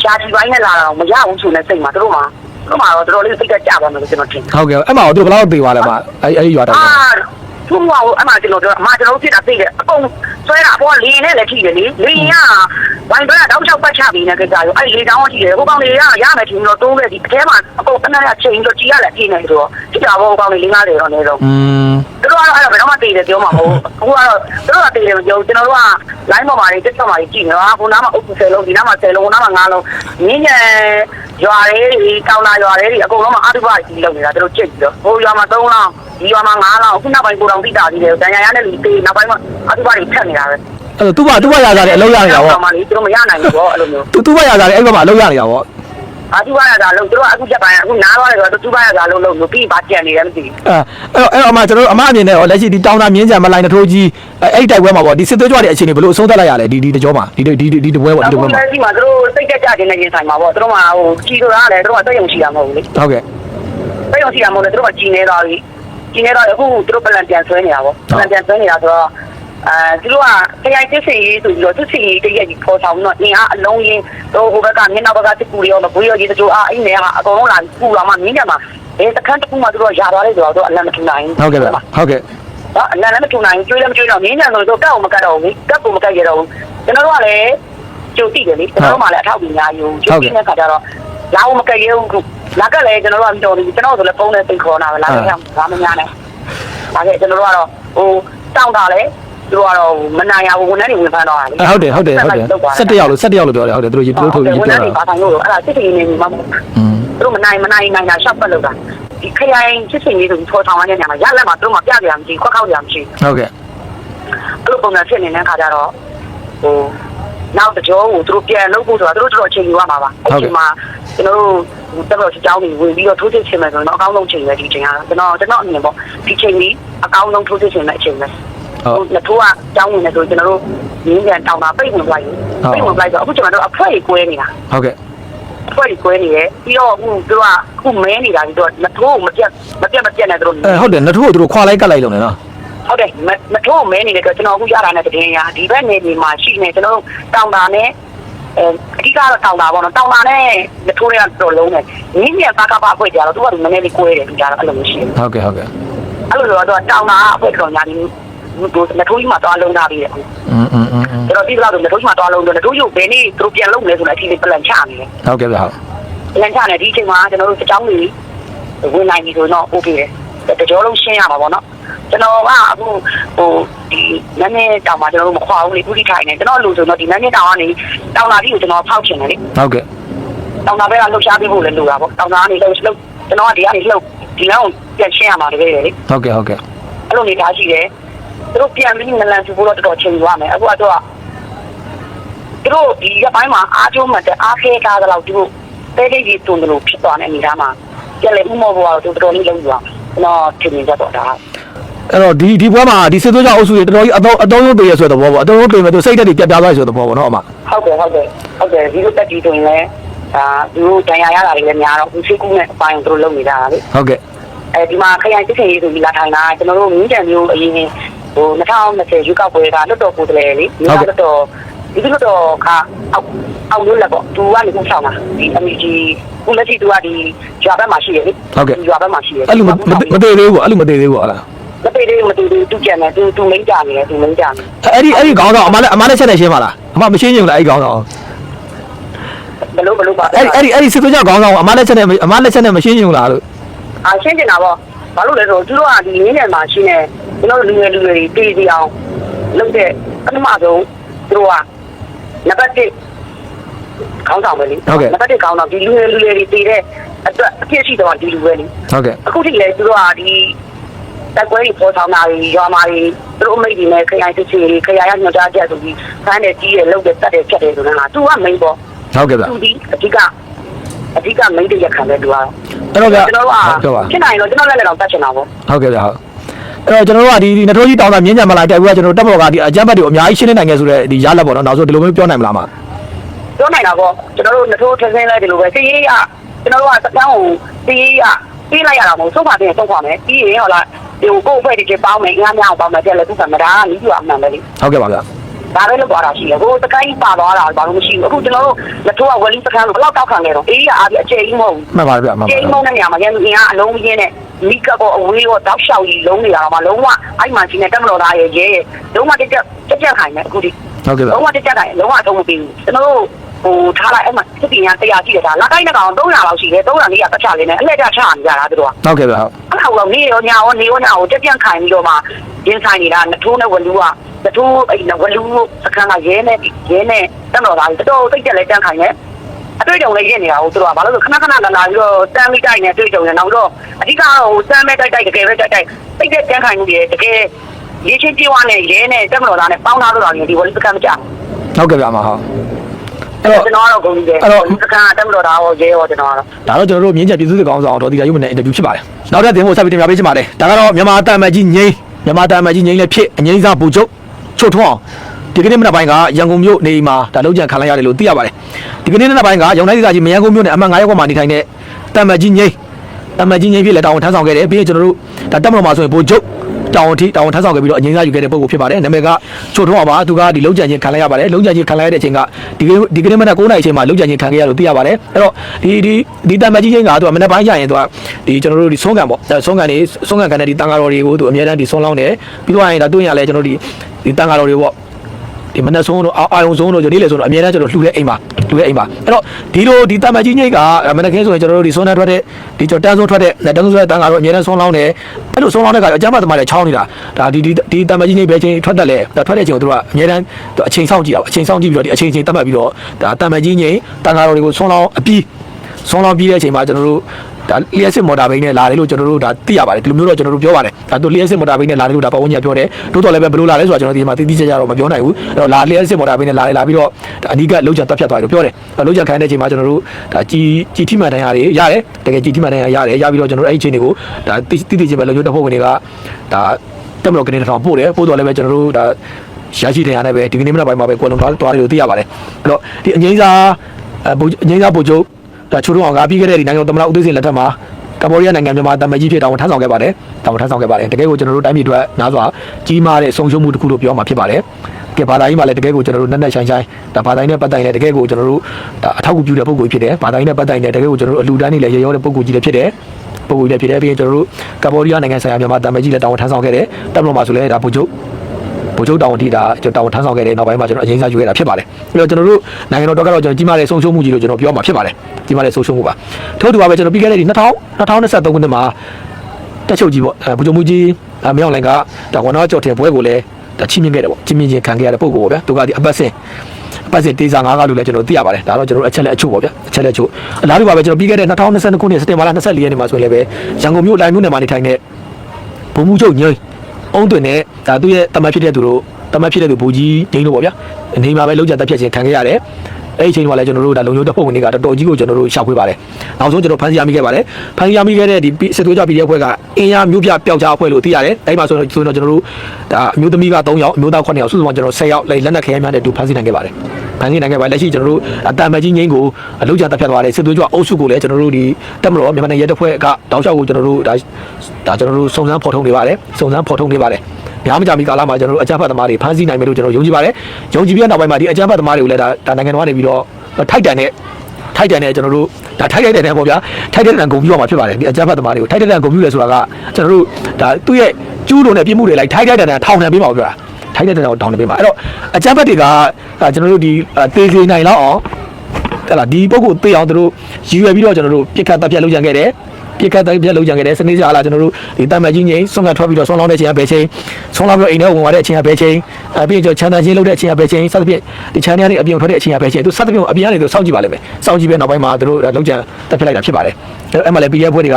ရှားချီပိုင်းနဲ့လာတော့မရဘူးဆိုတဲ့စိတ်မှာသူတို့မှာ သူတို့မှာတော့တော်တော်လေးစိတ်ကကြပါမယ်လို့ကျွန်တော်ထင်ဟုတ်ကဲ့အဲ့မှာတို့ဘယ်လောက်သေးပါလဲမအဲ့အဲ့ဒီရွာတော့အာသူ့မှာအမှကျွန်တော်တို့အမှကျွန်တော်ဖြစ်တာသိတယ်အကုန်ဆွဲတာဘောလင်းနဲ့လည်းထိတယ်လေလင်းကဝိုင်းတော့တောက်ချောက်ပတ်ချပြီးနေကြတယ်အဲ့လေတောင်းထိတယ်ဟိုကောင်လေးရရမယ်ထင်တော့တိုးခဲ့ဒီအထဲမှာအကုန်တနက်ရချိန်တော့ကြည်ရလည်းပြင်းနေဆိုတော့ကြည့်တာဘောကောင်လေး50တော့နေတော့อืมသူတို့ကတော့အဲ့တော့ဘယ်တော့မှတည်တယ်ပြောမှာမဟုတ်အခုကတော့သူတို့ကတည်တယ်မပြောကျွန်တော်တို့က line ပေါ်မှာနေတက်ပေါ်မှာကြည့်နေတာခုနားမှာအုပ်စု10လုံးဒီနားမှာ10လုံးဟိုနားမှာ9လုံးငင်းငယ်ရွာလေးကောင်းလာရွာလေးအကုန်လုံးမှာအတုပကြီးလုပ်နေတာသူတို့ကြည့်ပြီးတော့ဟိုရွာမှာ3လောင်းဒီရွာမှာ9လောင်းအခုနောက်ပိုင်းကိုတောင်တိတာကြီးတယ်ဒဏ်ရာရတဲ့လူသေးနောက်ပိုင်းမှာအတုပကြီးထက်နေတာပဲအဲ့သူ့ဘာသူ့ဘာရစားတယ်အလုပ်ရနေတာဗောမှာလေသူတို့မရနိုင်ဘူးပေါ့အဲ့လိုမျိုးသူသူ့ဘာရစားတယ်အဲ့ဘက်မှာအလုပ်ရနေတာဗောအတုပရတာလို့သူတို့အခုချက်ပိုင်းအခုနားသွားတယ်ဆိုတော့သူပရတာလို့လို့ပြီးပါကြံနေတယ်မသိဘူးအဲ့အဲ့တော့အမကျွန်တော်တို့အမအမြင်နဲ့ရောလက်ရှိဒီတောင်းတာမြင်းကြံမလိုင်းတထိုးကြီးအဲ့တိုက်ပွဲမှာဗောဒီစစ်သွေးကြွတဲ့အခြေအနေဘယ်လိုအဆုံးသတ်လိုက်ရလဲဒီဒီတကြောမှာဒီဒီဒီဒီတပွဲဗောဒီတပွဲမှာအခုလည်းဒီမှာသူတို့စိတ်ကြကြခြင်းနဲ့ရင်ဆိုင်မှာပေါ့သူတို့မှာဟိုကြီးဆိုတာလည်းသူတို့ကတက်ယုံရှိတာမဟုတ်ဘူးလေဟုတ်ကဲ့တက်ယုံရှိတာမဟုတ်လေသူတို့ကကြီးနေတော့ပြီကြီးနေတော့အခုသူတို့ပလန်ပြန်ဆွဲနေတာပေါ့ပလန်ပြန်ဆွဲနေတာဆိုတော့ အဲသူတို့ကတရားစစ်စီရေးဆိုပြီးတော့သူစီရေးတရက်ကြီးပေါ်ဆောင်တော့အင်းအားအလုံးရင်းတော့ဟိုဘက်ကမျက်နှာဘက်ကစစ်ကူတွေရောမကွေးရောရေးတချို့အားအဲ့နေကအကုန်လုံးလာပူလာမှမြင်းကြမှာအဲတခန်းတစ်ခုမှသူတို့ရသွားတယ်ဆိုတော့သူအလန့်မထူနိုင်ဟုတ်ကဲ့ဗျဟုတ်ကဲ့နော်အလန့်လည်းမထူနိုင်ကျွေးလည်းမကျွေးတော့မြင်းကြဆိုတော့ကောက်မကတ်တော့ဘူးကတ်ကိုမကတ်ရတော့ဘူးကျွန်တော်တို့ကလည်းကြိုတိတယ်လေကျွန်တော်တို့မှလည်းအထောက်အပံ့များယူကြိုပြီးတဲ့ခါကျတော့လာအောင်မကတ်ရဘူးလာကလည်းကျွန်တော်တို့ကတော်ပြီကျွန်တော်တို့လည်းဖုန်းနဲ့သိခေါ်တာပဲလာခဲ့ဘာမများနဲ့လာခဲ့ကျွန်တော်တို့ကတော့ဟိုတောင်းတာလေ သူတို့ကတော့မနိုင်ရဘူးဝန်ထမ်းတွေဝင်ဖမ်းတော့တာလေအဲဟုတ်တယ်ဟုတ်တယ်ဟုတ်တယ်17ရောက်လို့17ရောက်လို့ပြောတယ်ဟုတ်တယ်သူတို့ရေးသူတို့ထုတ်ရေးဝန်ထပြောမ်းတွေတာပါဆိုင်လို့အဲ့ဒါစစ်တီနေနေမှာမဟုတ်อืมသူတို့မနိုင်မနိုင်နိုင်တာရှောက်ပတ်လို့တာဒီခရိုင်စစ်စင်လေးဆိုထော်ထောင်ရတဲ့နေရာမှာရလက်မှာသူတို့မှပြပြရမရှိခွက်ခောက်ရမရှိဟုတ်ကဲ့အဲ့လိုပုံစံဖြစ်နေတဲ့ခါကျတော့ဟိုနောက်တကြောကိုသူတို့ပြန်လုပ်ဖို့ဆိုတာသူတို့တော်တော်အချိန်ယူရမှာပါအဲ့ဒီမှာကျွန်တော်တို့တက်တော့အကြောင်းတွေဝင်ပြီးတော့ထိုးစစ်ချင်မယ်ဆိုတော့အကောင်းဆုံးချိန်ပဲဒီချိန်ကတော့ကျွန်တော်ကျွန်တော်အမြင်ပေါ့ဒီချိန်ကြီးအကောင်းဆုံးထိုးစစ်ချင်တဲ့အချိန်ပဲ ဟုတ်ဟိုနှစ်ထိုးကအကြောင်းဝင်နေဆိုကျွန်တော်တို့ရင်းပြန်တောင်းတာပိတ်ဝင်လိုက်ပိတ်ဝင်လိုက်တော့အခုကျွန်တော်တို့အဖွဲကြီးကွဲနေတာဟုတ်ကဲ့အဖွဲကြီးကွဲနေရဲ့ပြီးတော့အခုသူကအခုမဲနေတာပြီးတော့နှစ်ထိုးကိုမပြတ်မပြတ်မပြတ်နဲ့သူတို့အဲဟုတ်တယ်နှစ်ထိုးကိုသူတို့ခွာလိုက်ကတ်လိုက်လုံးနေနော်ဟုတ်တယ်မမထိုးမဲနေတဲ့အတွက်ကျွန်တော်အခုရတာနဲ့တကယ်ရဒီဘက်နေနေမှာရှိနေကျွန်တော်တို့တောင်တာနဲ့အဲအဓိကတော့တောင်တာပေါ့နော်တောင်တာနဲ့မထိုးရတော့လုံးနဲ့နင်းမြန်ပါကပါဖွဲ့ကြတော့သူကနည်းနည်းလေးကွဲတယ်သူကြတော့အဲ့လိုမျိုးရှိတယ်ဟုတ်ကဲ့ဟုတ်ကဲ့အဲ့လိုဆိုတော့တောင်တာအဖွဲ့တော်ညာ ဒီမထိုးကြီးမှာသွားလုံးတာပြီးတယ် อืมอืมอืม ကျွန်တော်ဒီလောက်တော့မထိုးကြီးမှာသွားလုံးတယ်မထိုးကြီးကိုဘယ်နေ့သူတို့ပြန်လုံးလဲဆိုတော့အချိန်လေးပလန်ချနေတယ် ဟုတ်ကဲ့ဗျဟုတ် ပလန်ချနေဒီအချိန်မှာကျွန်တော်တို့အကြောင်းတွေဝင်နိုင်ပြီဆိုတော့ okay တယ်တကြောလုံးရှင်းရမှာပေါ့နော်ကျွန်တော်ကအခုဟိုဒီနည်းနည်းတောင်မှကျွန်တော်တို့မခွာဘူးလေခုထိထိုင်နေကျွန်တော်လူဆိုတော့ဒီနည်းနည်းတောင်ကနေတောင်လာပြီးကိုကျွန်တော်ဖောက်ချင်တယ်လေ ဟုတ်ကဲ့ တောင်လာဘက်ကလှုပ်ရှားပြီးဖို့လည်းလိုတာပေါ့တောင်လာကနေလှုပ်လှုပ်ကျွန်တော်ကဒီကနေလှုပ်ဒီလောက်ပြန်ရှင်းရမှာတကယ်လေ ဟုတ်ကဲ့ဟုတ်ကဲ့ အဲ့လိုနေတာရှိတယ် သူတို့ပြန်ပြီးနလန်စုဖို့တော့တော်တော်ချိန်ယူရမယ်အခုကတော့သူတို့ဒီကပိုင်းမှာအားကျုံးမှတဲ့အားခဲကားတော့သူတို့တဲတိတ်ကြီးတုံတယ်လို့ဖြစ်သွားတဲ့အနေသားမှာကြက်လေဥမောဘောကတော့တော်တော်လေးလုံးယူရမယ်ကျွန်တော်ထင်နေကြတော့ဒါအဲ့တော့ဒီဒီဘွဲမှာဒီစစ်သွေးကြောင့်အုပ်စုတွေတော်တော်ကြီးအတော့အတော့ရုံးတည်ရဆိုတဲ့သဘောပေါ့အတော့ရုံးတည်မဲ့သူစိတ်တက်တွေပြတ်ပြားသွားဆိုတဲ့သဘောပေါ့နော်အမဟုတ်တယ်ဟုတ်တယ်ဟုတ်တယ်ဒီလိုတက်ကြီးဆိုရင်လည်းဒါသူတို့တန်ရာရတာတွေလည်းများတော့ဦးရှိကူးနဲ့အပိုင်းသူတို့လုပ်နေတာလေဟုတ်ကဲ့အဲဒီမှာခရိုင်စစ်စင်ရေးဆိုပြီးလာထိုင်တာကျွန်တော်တို့မြင်းကြံမျိုးအရင် ဟို2020ရွေးကောက်ပွဲကလွတ်တော်ကိုယ်တည်းလေမြင်းလွတ်တော်ဒီလွတ်တော်ကအောက်အောက်လို့လည်းပေါ့သူကနေကိုဆောင်တာဒီ MEG ကိုလက်ရှိသူကဒီရွာဘက်မှာရှိတယ်လေရွာဘက်မှာရှိတယ်အဲ့လိုမမတည်သေးဘူးပေါ့အဲ့လိုမတည်သေးဘူးပေါ့ဟုတ်လားမတည်သေးမတည်သေးသူကြံတယ်သူသူမိန်ကြနေတယ်သူမိန်ကြနေအဲ့ဒီအဲ့ဒီခေါင်းဆောင်အမလည်းအမလည်းချက်နေရှင်းပါလားအမမရှင်းချင်ဘူးလားအဲ့ဒီခေါင်းဆောင်ဘယ်လိုဘယ်လိုပါအဲ့ဒီအဲ့ဒီအဲ့ဒီစစ်သွေးကြောင့်ခေါင်းဆောင်အမလည်းချက်နေအမလည်းချက်နေမရှင်းချင်ဘူးလားလို့အာရှင်းနေတာပေါ့ဘာလို့လဲဆိုတော့သူတို့ကဒီနင်းနယ်မှာရှိနေ ကျွန်တော်လူငယ်လူငယ်တွေတည်တည်အောင်လုပ်တဲ့ပထမဆုံးသူတို့ကနံပါတ်1ခေါင်းဆောင်ပဲလေနံပါတ်1ခေါင်းဆောင်ဒီလူငယ်လူငယ်တွေတည်တဲ့အတွက်အဖြစ်ရှိတော့ဒီလူပဲလေဟုတ်ကဲ့အခုထိလည်းသူတို့ကဒီတက်ကွဲတွေပေါ်ဆောင်တာတွေရွာမာတွေသူတို့အမိတ်တွေနဲ့ခရိုင်စစ်စီတွေခရိုင်ရညွှန်ကြားချက်ဆိုပြီးဖမ်းတယ်ကြီးတယ်လုပ်တယ်တက်တယ်ဖြတ်တယ်ဆိုတော့သူကမိန်ပေါ့ဟုတ်ကဲ့ဗျသူဒီအဓိကအဓိကမိန်တရက်ခံတဲ့သူကတော့အဲ့တော့ဗျကျွန်တော်တို့ကပြောပါဖြစ်နိုင်တော့ကျွန်တော်လည်းလည်းတော့တတ်ချင်တာပေါ့ဟုတ်ကဲ့ဗျဟုတ် အဲ့တော့ကျွန်တော်တို့ကဒီဒီနထိုးကြီးတောင်းတာမြင်းကြံမလာတိုက်ဘူးကကျွန်တော်တို့တက်ပေါ်ကဒီအကြမ်းဖက်တွေအများကြီးရှင်းနေနိုင်ခဲ့ဆိုတဲ့ဒီရလက်ပေါ့နော်နောက်ဆုံးဒီလိုမျိုးပြောနိုင်မလားမပြောနိုင်တာပေါ့ကျွန်တော်တို့နှထိုးထင်းထင်းလိုက်ဒီလိုပဲစီးရေးရကျွန်တော်တို့ကစကန်းကိုစီးရေးရပြေးလိုက်ရတာမဟုတ်ဆုံးပါတင်ဆုံးပါမယ်ပြီးရင်ဟောလားဒီကိုယ့်အဖွဲ့တွေပေါင်းမယ်ငါးများပေါင်းမယ်ကြက်လည်းသူကမဒါကနီးပြအမှန်ပဲလေဟုတ်ကဲ့ပါဗျ ဒါပဲလို့ပြောတာရှိတယ်ကိုစကိုင်းပါသွားတာဘာလို့မရှိဘူးအခုကျွန်တော်တို့နှထိုးကဝယ်လီစကန်းလို့ဘယ်တော့တောက်ခံနေတော့အေးရအားပြီးအကျယ်ကြီးမဟုတ်ဘူးမှန်ပါတယ်ဗျမှန်ပါကျတယ်ယ်ကြီးမဟုတ်တဲ့နေရာမှာရန်အင်အားအလုံးကြီးနဲ့မိကကောအဝေးရောတောက်လျှောက်ကြီးလုံးနေတာမှာလုံးဝအဲ့မှချင်းနဲ့တက်မတော်သားရဲ့ရဲရဲ့လုံးဝတက်တက်တက်တက်ခိုင်နေအခုဒီဟုတ်ကဲ့ဗျလုံးဝတက်တက်တိုင်းလုံးဝအထုံးမပေးဘူးကျွန်တော်တို့ဟိုထားလိုက်အဲ့မှာစစ်ပညာတရားရှိတယ်ဒါလာတိုင်းတဲ့ကောင်300လောက်ရှိတယ်300 400တက်ချလေးနဲ့အလှည့်ကျချနေကြတာသူတို့ကဟုတ်ကဲ့ဗျဟုတ်အဲ့ဒါကတော့နေရောညာရောနေရောညာရောတက်ပြန်ခိုင်ပြီးတော့မှရင်းဆိုင်နေတာနထိုးနဲ့ဝလူက နထိုးအဲ့ဝလူစခန်းကရဲနဲ့ရဲနဲ့တက်တော်သားတော်တော်သိတက်လဲတန်းခိုင်နေအတွေ့အကြုံလေးရနေတာဟုတ်သူတို့ကဘာလို့လဲခဏခဏလာလာပြီးတော့တန်းမိတိုက်နေတွေ့ကြုံနေနောက်တော့အဓိကဟိုတန်းမဲ့တိုက်တိုက်တကယ်ပဲတိုက်တိုက်သိတဲ့တန်းခိုင်မှုတွေတကယ်ရေးချင်းပြေးဝါနဲ့ရဲနဲ့တက်မတော်သားနဲ့ပေါင်းသားတို့တော်တွေဒီဝလူစခန်းမကြဟုတ်ကဲ့ဗျအမဟုတ်အဲ့တော့ကျွန်တော်ကတော့ဂုဏ်ကြီးတယ်အဲ့တော့စကန်တက်မလို့တာဟောရဲဟောကျွန်တော်ကတော့ဒါတော့ကျွန်တော်တို့မြင်းချက်ပြည်သူ့စစ်ကောင်ဆောင်တော်ဒီကရုပ်မနဲ့အင်တာဗျူးဖြစ်ပါတယ်နောက်ထပ်တင်ဖို့ဆက်ပြီးတင်ပြပေးချင်ပါတယ်ဒါကတော့မြန်မာတာမန်ကြီးငိမ့်မြန်မာတာမန်ကြီးငိမ့်လည်းဖြစ်အငိမ့်စားဘူချုပ် ချွတ်ထွန်းဒီကနေ့မနက်ပိုင်းကရန်ကုန်မြို့နေမှာဒါလုံးကြံခံလိုက်ရတယ်လို့သိရပါတယ်ဒီကနေ့မနက်ပိုင်းကရောင်တိုင်းဒေသကြီးမရန်ကုန်မြို့နယ်အမှတ်9ရပ်ကွက်မှာနေထိုင်တဲ့တာမန်ကြီးငိမ့်တာမန်ကြီးငိမ့်ဖြစ်လက်တောင်းထမ်းဆောင်ခဲ့တယ်ပြီးရင်ကျွန်တော်တို့ဒါတက်မတော်မှာဆိုရင်ဘူချုပ် တောင်းထိတောင်းထမ်းဆောင်ခဲ့ပြီးတော့အငိမ့်စားယူခဲ့တဲ့ပုံကိုဖြစ်ပါတယ်နာမည်ကချွတ်ထွန်းအောင်ပါသူကဒီလုံးကြံချင်းခံလိုက်ရပါတယ်လုံးကြံချင်းခံလိုက်ရတဲ့အချိန်ကဒီကဒီကနေ့မနက်9:00နာရီအချိန်မှာလုံးကြံချင်းခံခဲ့ရလို့သိရပါတယ်အဲ့တော့ဒီဒီဒီတမန်ကြီးချင်းကသူကမနက်ပိုင်းကျရင်သူကဒီကျွန်တော်တို့ဒီဆုံးကန်ပေါ့အဲဆုံးကန်နေဆုံးကန်ခံတဲ့ဒီတန်ဃာတော်တွေကိုသူအများတန်းဒီဆုံးလောင်းတယ်ပြီးတော့ရင်ဒါတွေ့ရလဲကျွန်တော်တို့ဒီဒီတန်ဃာတော်တွေပေါ့ ဒီဒီမနက်ဆုံးတို့အာအာယုံဆုံးတို့ဒီနေ့လေဆုံးတို့အများအားကျွန်တော်လှူတဲ့အိမ်ပါလှူတဲ့အိမ်ပါအဲ့တော့ဒီလိုဒီတမကြီးညိတ်ကမနက်ခင်းဆိုရင်ကျွန်တော်တို့ဒီဆွမ်းနဲ့ထွက်တဲ့ဒီကျွန်တော်တန်းဆုံးထွက်တဲ့တန်းဆုံးထွက်တဲ့တန်းကတော့အများအားဆုံးလောင်းတယ်အဲ့လိုဆုံးလောင်းတဲ့ကအကြမ်းဖက်သမားတွေချောင်းနေတာဒါဒီဒီဒီတမကြီးညိတ်ပဲချင်းထွက်တက်လဲဒါထွက်တဲ့အချိန်ကိုတို့ကအများအားအချိန်ဆောင်ကြည့်တာအချိန်ဆောင်ကြည့်ပြီးတော့ဒီအချိန်ချင်းတတ်မှတ်ပြီးတော့ဒါတမကြီးညိတ်တန်းကတော့တွေကိုဆုံးလောင်းအပြီးဆုံးလောင်းပြီးတဲ့အချိန်မှာကျွန်တော်တို့ ဒါလျှက်စစ်မော်တာဘိန်းနဲ့လာတယ်လို့ကျွန်တော်တို့ဒါသိရပါတယ်ဒီလိုမျိုးတော့ကျွန်တော်တို့ပြောပါတယ်ဒါတို့လျှက်စစ်မော်တာဘိန်းနဲ့လာတယ်လို့ဒါပတ်ဝန်းကျင်ပြောတယ်တိုးတော်လည်းပဲဘယ်လိုလာလဲဆိုတာကျွန်တော်ဒီမှာသိသိချာချာတော့မပြောနိုင်ဘူးအဲ့တော့လာလျှက်စစ်မော်တာဘိန်းနဲ့လာတယ်လာပြီးတော့ဒါအနီးကလောက်ချတက်ဖြတ်သွားတယ်လို့ပြောတယ်အဲ့လောက်ချခိုင်းတဲ့အချိန်မှာကျွန်တော်တို့ဒါជីជីထိမှန်တရားတွေရတယ်တကယ်ជីထိမှန်တရားရတယ်ရပြီးတော့ကျွန်တော်တို့အဲ့ဒီအချိန်တွေကိုဒါတိတိတိကျကျပဲလုံခြုံတဲ့ဖို့ဝင်တွေကဒါတက်မလို့ကနေတစ်ထောင်ပို့တယ်ပို့တော့လည်းပဲကျွန်တော်တို့ဒါရရှိတရားနဲ့ပဲဒီကနေ့မနက်ပိုင်းမှာပဲကွယ်လွန်သွားသွားတယ်လို့သိရပါတယ်အဲ့တော့ဒီအငိမ့်စာအဘုအငိမ့်စာဘုချုပ် ဒါချိုးတော့အောင်ကပြီးခဲ့တဲ့ဒီနိုင်ငံတော်သမ္မတဦးသိန်းစိန်လက်ထက်မှာကမ္ဘောဒီးယားနိုင်ငံမြန်မာတမန်ကြီးဖြစ်တောင်းထမ်းဆောင်ခဲ့ပါတယ်တောင်းထမ်းဆောင်ခဲ့ပါတယ်တကယ်ကိုကျွန်တော်တို့တိုင်းပြည်အတွက်နားစွာကြီးမားတဲ့ဆုံးရှုံးမှုတစ်ခုလို့ပြောမှာဖြစ်ပါတယ်ကဲဘာသာရေးမှာလည်းတကယ်ကိုကျွန်တော်တို့နက်နက်ရှိုင်းရှိုင်းဒါဘာသာရေးနဲ့ပတ်သက်ရင်လည်းတကယ်ကိုကျွန်တော်တို့ဒါအထောက်အကူပြုတဲ့ပုံကိုဖြစ်တယ်ဘာသာရေးနဲ့ပတ်သက်ရင်လည်းတကယ်ကိုကျွန်တော်တို့အလူတန်းနေလည်းရေရောတဲ့ပုံကိုကြီးလည်းဖြစ်တယ်ပုံကိုကြီးလည်းဖြစ်တယ်ပြီးရင်ကျွန်တော်တို့ကမ္ဘောဒီးယားနိုင်ငံဆိုင်ရာမြန်မာတမန်ကြီးလည်းတောင်းထမ်းဆောင်ခဲ့တယ်တပ်မတော်မှာဆိုလည်းဒါဗိုလ်ချုပ် ဗိုလ်ချုပ်တောင်တီတာကျွန်တော်တောင်ထမ်းဆောင်ခဲ့တဲ့နောက်ပိုင်းမှာကျွန်တော်အရင်စားယူခဲ့တာဖြစ်ပါတယ်။ပြီးတော့ကျွန်တော်တို့နိုင်ငံတော်တော့ကတော့ကျွန်တော်ကြီးမားတဲ့ဆုံးရှုံးမှုကြီးလို့ကျွန်တော်ပြောမှာဖြစ်ပါတယ်။ကြီးမားတဲ့ဆုံးရှုံးမှုပါ။ထို့တူပါပဲကျွန်တော်ပြီးခဲ့တဲ့ဒီ2000 2023ခုနှစ်မှာတက်ချုပ်ကြီးပေါ့အဲဗိုလ်ချုပ်မှုကြီးအမြောက်လိုင်ကဒါဝန်တော်ကြော်တင်ပွဲကိုလည်းဒါချီးမြှင့်ခဲ့တယ်ပေါ့ချီးမြှင့်ခြင်းခံခဲ့ရတဲ့ပုံကိုပေါ့ဗျာသူကဒီအပတ်စဉ်အပတ်စဉ်တေးစာ၅ကလို့လည်းကျွန်တော်သိရပါတယ်ဒါတော့ကျွန်တော်အချက်လက်အချို့ပေါ့ဗျာအချက်လက်အချို့အလားတူပါပဲကျွန်တော်ပြီးခဲ့တဲ့2022ခုနှစ်စက်တင်ဘာလ24ရက်နေ့မှာဆိုရင်လည်းပဲရန်ကုန်မြို့လိုင်မြို့နယ်မှာနေထိုင်တဲ့ဘုံမှုချုပ်ညို အုံးတွင်နဲ့ဒါသူ့ရဲ့တမတ်ဖြစ်တဲ့သူတို့တမတ်ဖြစ်တဲ့သူဘူကြီးဒိန်းတို့ပေါ့ဗျာအနေမှာပဲလောက်ကြတက်ဖြတ်ခြင်းခံခဲ့ရတယ်အဲ့ဒီအချိန်ကလည်းကျွန်တော်တို့ဒါလုံခြုံတပ်ဖွဲ့ဝင်တွေကတော်တော်ကြီးကိုကျွန်တော်တို့ရှောက်ခွေးပါတယ်နောက်ဆုံးကျွန်တော်ဖန်စီရမိခဲ့ပါတယ်ဖန်စီရမိခဲ့တဲ့ဒီစစ်သွေးကြ PDF အဖွဲ့ကအင်အားမျိုးပြပျောက်ကြားအဖွဲ့လို့သိရတယ်အဲ့ဒီမှာဆိုတော့ဆိုတော့ကျွန်တော်တို့ဒါအမျိုးသမီးက3ယောက်အမျိုးသား9ယောက်စုစုပေါင်းကျွန်တော်10ယောက်လက်နက်ခဲယမ်းများနဲ့တူဖန်စီနိုင်ခဲ့ပါတယ် ဖန်စီနိုင်ခဲ့ပါတယ်လက်ရှိကျွန်တော်တို့အတန်မကြီးငိမ့်ကိုအလောက်ကြတက်ဖြတ်သွားတဲ့စစ်သွေးကြအုပ်စုကိုလည်းကျွန်တော်တို့ဒီတက်မတော်မြန်မာနိုင်ငံရဲတပ်ဖွဲ့ကတောက်လျှောက်ကိုကျွန်တော်တို့ဒါဒါကျွန်တော်တို့စုံစမ်းဖော်ထုတ်နေပါတယ်စုံစမ်းဖော်ထုတ်နေပါတယ်များမကြမီကာလမှာကျွန်တော်တို့အကြမ်းဖက်သမားတွေဖမ်းဆီးနိုင်မယ်လို့ကျွန်တော်ယုံကြည်ပါတယ်။ယုံကြည်ပြီးတဲ့နောက်ပိုင်းမှာဒီအကြမ်းဖက်သမားတွေကိုလည်းဒါဒါနိုင်ငံတော်ကနေပြီးတော့ထိုက်တန်တဲ့ထိုက်တန်တဲ့ကျွန်တော်တို့ဒါထိုက်တဲ့တဲ့ပေါ့ဗျာထိုက်တဲ့တဲ့ဂုံပြရမှာဖြစ်ပါတယ်ဒီအကြမ်းဖက်သမားတွေကိုထိုက်တဲ့တဲ့ဂုံပြလဲဆိုတာကကျွန်တော်တို့ဒါသူ့ရဲ့ကျူးလွန်တဲ့ပြစ်မှုတွေလိုက်ထိုက်တဲ့တဲ့ထောင်နှံပေးပါဦးပြောတာ ထိုက်တဲ့တဲ့ထောင်နှံပေးပါအဲ့တော့အကြမ်းဖက်တွေကကျွန်တော်တို့ဒီတေးစေနိုင်လောက်အောင်ဟဲ့လားဒီပုဂ္ဂိုလ်သိအောင်သူတို့ရည်ရွယ်ပြီးတော့ကျွန်တော်တို့ပြစ်ခတ်တပ်ဖြတ်လုပ်ကြံခဲ့တယ်ပြစ်ခတ်တိုက်ပြက်လုံးကြံခဲ့တဲ့စနေကြလာကျွန်တော်တို့ဒီတမန်ကြီးငိမ့်ဆွမ်းကထွက်ပြီးတော့ဆွမ်းလောင်းတဲ့အချိန်ကဘယ်ချိန်ဆွမ်းလောင်းပြီးတော့အိမ်ထဲဝင်သွားတဲ့အချိန်ကဘယ်ချိန်အဲပြီးရင်ကျွန်တော်ချမ်းသာချင်းလုပ်တဲ့အချိန်ကဘယ်ချိန်စသဖြင့်ဒီချမ်းသာတွေအပြင်ထွက်တဲ့အချိန်ကဘယ်ချိန်သူစသဖြင့်အပြင်ကနေသူစောင့်ကြည့်ပါလိမ့်မယ်စောင့်ကြည့်ပဲနောက်ပိုင်းမှာသူတို့လုံးကြံတက်ဖြစ်လိုက်တာဖြစ်ပါတယ်အဲအဲ့မှာလည်း PDF ဖွဲ့တွေက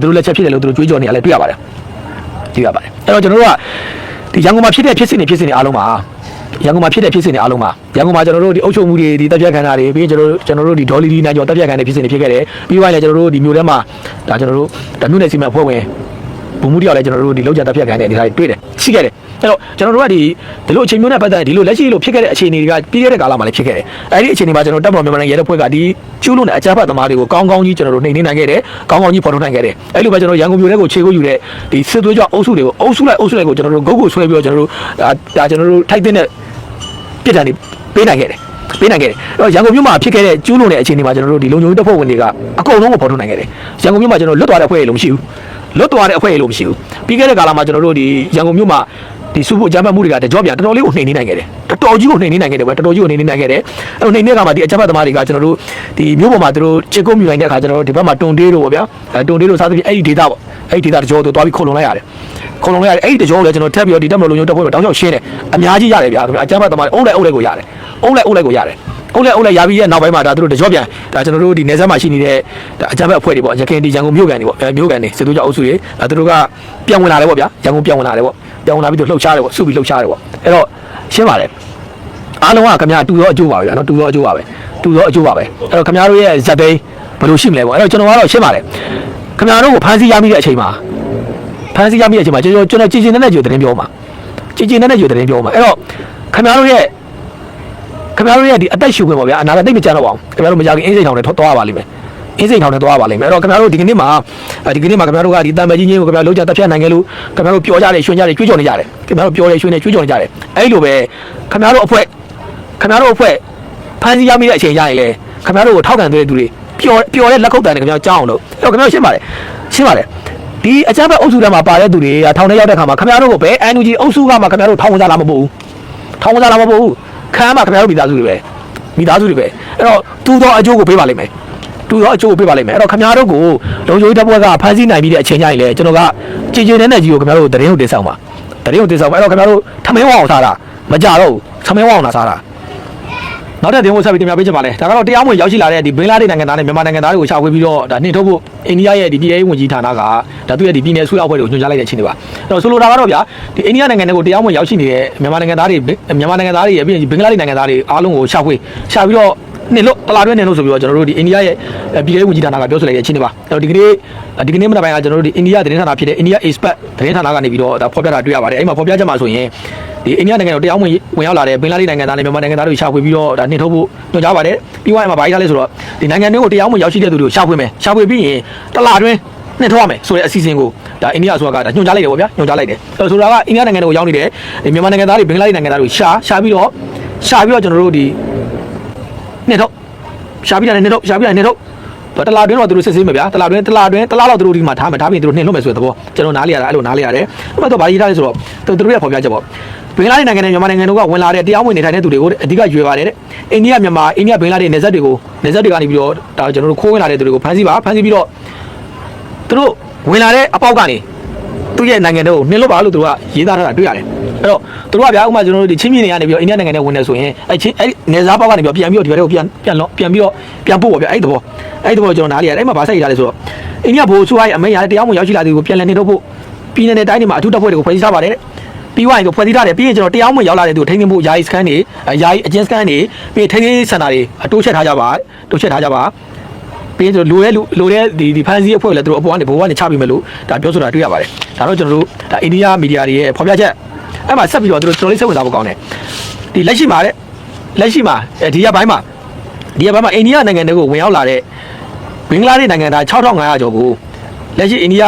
သူတို့လက်ချက်ဖြစ်တယ်လို့သူတို့ကြွေးကြော်နေရလဲတွေ့ရပါတယ်တွေ့ရပါတယ်အဲ့တော့ကျွန်တော်တို့က ဒီရန်ကုန်မှာဖြစ်တဲ့ဖြစ်စဉ်တွေဖြစ်စဉ်တွေအားလုံးမှာရန်ကုန်မှာဖြစ်တဲ့ဖြစ်စဉ်တွေအားလုံးမှာရန်ကုန်မှာကျွန်တော်တို့ဒီအုပ်ချုပ်မှုတွေဒီတပ်ဖြတ်ခံတာတွေပြီးရင်ကျွန်တော်တို့ကျွန်တော်တို့ဒီဒေါ်လီလီနိုင်ကျော်တပ်ဖြတ်ခံတဲ့ဖြစ်စဉ်တွေဖြစ်ခဲ့တယ်ပြီးသွားရင်လည်းကျွန်တော်တို့ဒီမြို့ထဲမှာဒါကျွန်တော်တို့ဒါမြို့နယ်စီမံအဖွဲ့ဝင် ဘုံမှုတယောက်လည်းကျွန်တော်တို့ဒီလောက်ကြတပ်ဖြတ်ခံတဲ့ဒီတိုင်းတွေ့တယ်ရှိခဲ့တယ်အဲ့တော့ကျွန်တော်တို့ကဒီဒီလိုအချိန်မျိုးနဲ့ပတ်သက်ဒီလိုလက်ရှိလိုဖြစ်ခဲ့တဲ့အခြေအနေတွေကပြီးခဲ့တဲ့ကာလမှာလည်းဖြစ်ခဲ့တယ်အဲ့ဒီအခြေအနေမှာကျွန်တော်တပ်မတော်မြန်မာနိုင်ငံရဲတပ်ဖွဲ့ကဒီကျူးလွန်တဲ့အကြမ်းဖက်သမားတွေကိုကောင်းကောင်းကြီးကျွန်တော်တို့နှိမ်နှင်းနိုင်ခဲ့တယ်ကောင်းကောင်းကြီးဖော်ထုတ်နိုင်ခဲ့တယ်အဲ့လိုပဲကျွန်တော်ရန်ကုန်မြို့ထဲကိုခြေကိုယူတဲ့ဒီစစ်သွေးကြအုပ်စုတွေကိုအုပ်စုလိုက်အုပ်စုလိုက်ကိုကျွန်တော်တို့ဂုတ်ကိုဆွဲပြီးတော့ကျွန်တော်တို့ဒါဒါကျွန်တော်တို့ထိုက်တဲ့ပြစ်ဒဏ်တွေပေးနိုင်ခဲ့တယ်ပေးနိုင်ခဲ့တယ်အဲ့တော့ရန်ကုန်မြို့မှာဖြစ်ခဲ့တဲ့ကျူးလွန်တဲ့အခြေအနေမှာကျွန်တော်တို့ဒီလုံခြုံရေးတပ်ဖွဲ့ဝင်တွေကအကုန်လုံးကိုဖော်ထုတ်နိုင်ခဲ့တယ်ရန်ကုန်မြို့မှာကျွန်တော်လွတ်သွားတဲ့အဖွဲ့တွေလုံးမရှိဘူး လွတ်သွားတဲ့အဖွဲ့တွေလုံးမရှိဘူးပြီးခဲ့တဲ့ကာလမှာကျွန်တော်တို့ဒီရန်ကုန်မြို့မှာဒီစုဖို့အကြမ်းဖက်မှုတွေကတကြောပြန်တော်တော်လေးကိုနှိမ်နှင်းနိုင်ခဲ့တယ်တော်တော်ကြီးကိုနှိမ်နှင်းနိုင်ခဲ့တယ်ပဲတော်တော်ကြီးကိုနှိမ်နှင်းနိုင်ခဲ့တယ်အဲ့တော့နှိမ်နှင်းကမှဒီအကြမ်းဖက်သမားတွေကကျွန်တော်တို့ဒီမြို့ပေါ်မှာသူတို့ချစ်ကုန်းမြူနိုင်တဲ့အခါကျွန်တော်တို့ဒီဘက်မှာတွန်တေးတို့ပေါ့ဗျာအဲတွန်တေးတို့စားသဖြင့်အဲ့ဒီဒေတာပေါ့အဲ့ဒီဒေတာတကြောတို့တွားပြီးခုံလုံလိုက်ရတယ်ခုံလုံလိုက်ရတယ်အဲ့ဒီတကြောကိုလည်းကျွန်တော်ထပ်ပြီးတော့ဒီတက်မလို့လုံခြုံတပ်ဖွဲ့တောင်းလျှောက်ရှင်းတယ်အများကြီးရတယ်ဗျာအကြမ်းဖက်သမားတွေအုံးလိုက်အုံးလိုက်ကိုရတယ်အုံးလိုက်အုံးလိုက်ကိုရတယ် အုံးလိုက်အုံးလိုက်ရပြီးရဲ့နောက်ပိုင်းမှာဒါသူတို့တကြောပြန်ဒါကျွန်တော်တို့ဒီနေဆက်မှာရှိနေတဲ့ဒါအကြမ်းဖက်အဖွဲ့တွေပေါ့ရခိုင်ဒီရန်ကုန်မြို့ကန်တွေပေါ့အဲမြို့ကန်တွေစစ်သူကြောအုပ်စုတွေဒါသူတို့ကပြန်ဝင်လာတယ်ပေါ့ဗျာရန်ကုန်ပြန်ဝင်လာတယ်ပေါ့ပြန်ဝင်လာပြီးတော့လှုပ်ရှားတယ်ပေါ့စုပြီးလှုပ်ရှားတယ်ပေါ့အဲ့တော့ရှင်းပါတယ်အားလုံးကခင်ဗျာတူရောအကျိုးပါပဲဗျာနော်တူရောအကျိုးပါပဲတူရောအကျိုးပါပဲအဲ့တော့ခင်ဗျားတို့ရဲ့ဇက်သိန်းဘယ်လိုရှိမလဲပေါ့အဲ့တော့ကျွန်တော်ကတော့ရှင်းပါတယ်ခင်ဗျားတို့ကိုဖမ်းဆီးရမိတဲ့အချိန်မှာဖမ်းဆီးရမိတဲ့အချိန်မှာကျွန်တော်ကျွန်တော်ကြည်ကျင်တဲ့ကြွသတင်းပြောမှာကြည်ကျင်တဲ့ကြွသတင်းပြောမှာအဲ့တော့ခင်ဗျားတို့ရဲ့ ခင်ဗျားတို့ရဲ့ဒီအသက်ရှူခွင့်ပေါ့ဗျာအနာကတိတ်မကြတော့ပါဘူးခင်ဗျားတို့မကြခင်အင်းစိန်ထောင်နဲ့ထွက်သွားပါလိမ့်မယ်အင်းစိန်ထောင်နဲ့သွားပါလိမ့်မယ်အဲ့တော့ခင်ဗျားတို့ဒီကနေ့မှာဒီကနေ့မှာခင်ဗျားတို့ကဒီတံမကြီးချင်းကိုခင်ဗျားတို့လုံးချတက်ဖြတ်နိုင်ခဲ့လို့ခင်ဗျားတို့ပျော်ကြတယ်ရွှင်ကြတယ်ကြွေးကြော်နေကြတယ်ခင်ဗျားတို့ပျော်တယ်ရွှင်တယ်ကြွေးကြော်နေကြတယ်အဲ့လိုပဲခင်ဗျားတို့အဖွဲ့ခင်ဗျားတို့အဖွဲ့ဖန်စီရမိတဲ့အချိန်ရရင်လေခင်ဗျားတို့ကိုထောက်ခံတဲ့သူတွေပျော်ပျော်တဲ့လက်ခုပ်တန်တွေခင်ဗျားကြားအောင်လို့အဲ့တော့ခင်ဗျားတို့ရှင်းပါတယ်ရှင်းပါတယ်ဒီအကြမ်းဖက်အုပ်စုထဲမှာပါတဲ့သူတွေကထောင်ထဲရောက်တဲ့ခါမှာခင်ဗျားတို့ကိုဘယ် NUG အုပ်စုကမှခင်ဗျားတို့ထောင်ဝင်ကြလာမပို့ဘူးထောင်ဝင်ကြလာမပို့ဘူး ခံမှာခင်ဗျားတို့မိသားစုတွေပဲမိသားစုတွေပဲအဲ့တော့တူသောအကျိုးကိုပေးပါလိမ့်မယ်တူသောအကျိုးကိုပေးပါလိမ့်မယ်အဲ့တော့ခင်ဗျားတို့ကိုလုံချိုးတပ်ဖွဲ့ကဖမ်းဆီးနိုင်ပြီးတဲ့အချိန်ကျရင်လေကျွန်တော်ကကြည်ကြည်နဲ့နဲ့ကြီးကိုခင်ဗျားတို့တရင်ကိုတင်ဆောင်ပါတရင်ကိုတင်ဆောင်ပါအဲ့တော့ခင်ဗျားတို့ထမင်းဝအောင်စားတာမကြတော့ဘူးထမင်းဝအောင်လာစားတာ နောက်တဲ့တင်ဖို့ဆက်ပြီးတင်ပြပေးချင်ပါလေဒါကတော့တရားမဝင်ရောက်ရှိလာတဲ့ဒီဘင်္ဂလားဒေ့ရှ်နိုင်ငံသားနဲ့မြန်မာနိုင်ငံသားတွေကိုရှာဖွေပြီးတော့ဒါနှင်ထုတ်ဖို့အိန္ဒိယရဲ့ဒီပြည်ရေးဝန်ကြီးဌာနကဒါသူ့ရဲ့ဒီပြည်နယ်ဆွေးနွေးအဖွဲ့တွေကိုညွှန်ကြားလိုက်တဲ့အခြေအနေပါအဲ့တော့ဆိုလိုတာကတော့ဗျာဒီအိန္ဒိယနိုင်ငံတွေကိုတရားမဝင်ရောက်ရှိနေတဲ့မြန်မာနိုင်ငံသားတွေမြန်မာနိုင်ငံသားတွေရဲ့ပြီးရင်ဘင်္ဂလားဒေ့ရှ်နိုင်ငံသားတွေအားလုံးကိုရှာဖွေရှာပြီးတော့ နှင်လို့တလာတွဲနှင်လို့ဆိုပြီးတော့ကျွန်တော်တို့ဒီအိန္ဒိယရဲ့ပြည်ရေးဝန်ကြီးဌာနကပြောဆိုလိုက်တဲ့အခြေအနေပါအဲ့တော့ဒီကနေ့ဒီကနေ့မနက်ပိုင်းကကျွန်တော်တို့ဒီအိန္ဒိယသတင်းဌာနဖြစ်တဲ့ India Expert သတင်းဌာနကနေပြီးတော့ဒါဖော်ပြတာတွေ့ရပါတယ်အဲ့မှာဖော်ပြချက်မှာဆိုရင်ဒီအိန္ဒိယနိုင်ငံကိုတရားဝင်ဝင်ရောက်လာတဲ့ဘင်္ဂလားဒေ့ရှ်နိုင်ငံသားနဲ့မြန်မာနိုင်ငံသားတွေရှာဖွေပြီးတော့ဒါနှင်ထုတ်ဖို့ညွှန်ကြားပါတယ်ပြီးသွားရင်မှာဗားကြီးထားလဲဆိုတော့ဒီနိုင်ငံတွေကိုတရားဝင်ရောက်ရှိတဲ့သူတွေကိုရှာဖွေမယ်ရှာဖွေပြီးရင်တလာတွင်းနှင်ထုတ်ရမယ်ဆိုတဲ့အစီအစဉ်ကိုဒါအိန္ဒိယအစိုးရကဒါညွှန်ကြားလိုက်တယ်ပေါ့ဗျာညွှန်ကြားလိုက်တယ်အဲ့ဆိုတာကအိန္ဒိယနိုင်ငံတွေကိုရောက်နေတဲ့ဒီမြန်မာနိုင်ငံသားတွေဘင်္ဂလားဒေ့ရှ်နိုင်ငံသားတွေရှာရှာပြီးတော့ရှာပြီးတော့ကျွန်တော်တို့ဒီ နှင်ထုတ်ရှာပြီးတာနဲ့နေတော့ရှာပြီးတာနဲ့နေတော့တလာတွင်းတော့သူတို့စစ်ဆေးမှာဗျာတလာတွင်းတလာတွင်းတလာတော့သူတို့ဒီမှာထားမှာထားပြီးသူတို့နှင်လွတ်မယ်ဆိုတဲ့သဘောကျွန်တော်နားလေရတာအဲ့လိုနားလေရတယ်ဥပမာတော့ဗာရေးထားလဲဆိုတော့သူတို့ရဲ့ဖော်ပြချက်ပေါ့ဘင်္ဂလားဒေ့ရှ်နိုင်ငံနဲ့မြန်မာနိုင်ငံတို့ကဝင်လာတဲ့တရားဝင်နေထိုင်တဲ့သူတွေကိုအဓိကရွေပါတယ်တဲ့အိန္ဒိယမြန်မာအိန္ဒိယဘင်္ဂလားဒေ့ရှ်နယ်စပ်တွေကိုနယ်စပ်တွေကနေပြီးတော့ဒါကျွန်တော်တို့ခိုးဝင်လာတဲ့သူတွေကိုဖမ်းဆီးပါဖမ်းဆီးပြီးတော့သူတို့ဝင်လာတဲ့အပေါက်ကနေသူ့ရဲ့နိုင်ငံတို့နှင်လွတ်ပါလို့သူတို့ကရေးသားထားတာတွေ့ရတယ် အဲ့တော့သူတို့ကဗျာဥပမာကျွန်တော်တို့ဒီချင်းမြင့်နေကနေပြီးတော့အိန္ဒိယနိုင်ငံနဲ့ဝင်နေဆိုရင်အဲ့ချင်းအဲ့နေစားပေါက်ကနေပြီးတော့ပြန်ပြီးတော့ဒီဘက်ကိုပြန်ပြန်လောပြန်ပြီးတော့ပြန်ပို့ပါဗျာအဲ့ဒီသဘောအဲ့ဒီသဘောကျွန်တော်နားလေရတယ်အဲ့မှာဗာဆက်ရထားလဲဆိုတော့အိန္ဒိယဘိုးဆူအိုင်းအမေရတရားမဝင်ရောက်ရှိလာတဲ့ကိုပြန်လည်နေတော့ဖို့ပြည်နယ်နဲ့တိုင်းတွေမှာအထူးတပ်ဖွဲ့တွေကိုဖွဲ့စည်းထားပါတယ်ပြီးွားရင်ဆိုဖွဲ့စည်းထားတယ်ပြီးရင်ကျွန်တော်တရားမဝင်ရောက်လာတဲ့သူကိုထိန်းသိမ်းဖို့ယာယီစကန်တွေယာယီအကျဉ်းစကန်တွေပြီးထိန်းသိမ်းစင်တာတွေအတိုးချက်ထားကြပါတိုးချက်ထားကြပါပြီးရင်ကျွန်တော်လိုရဲလိုရဲဒီဒီဖန်စီအဖွဲ့လည်းသူတို့အပေါ်ကနေဘိုးကနေချပြီးမယ်လို့ဒါပြောဆိုတာတွေ့ရပါတယ်ဒါတော့ကျွန်တော်တို့ဒါအိန္ဒိယမီဒီယာတွေရဲ့ဖော်ပြချက် အဲ့မှာဆက်ပြီးတော့သူတို့တော်တော်လေးစိတ်ဝင်စားဖို့ကောင်းတယ်ဒီလက်ရှိမှာတဲ့လက်ရှိမှာအဲဒီရက်ပိုင်းမှာဒီရက်ပိုင်းမှာအိန္ဒိယနိုင်ငံတွေကိုဝင်ရောက်လာတဲ့ဘင်္ဂလားဒေ့ရှ်နိုင်ငံသား6500ကျော်ကိုလက်ရှိအိန္ဒိယ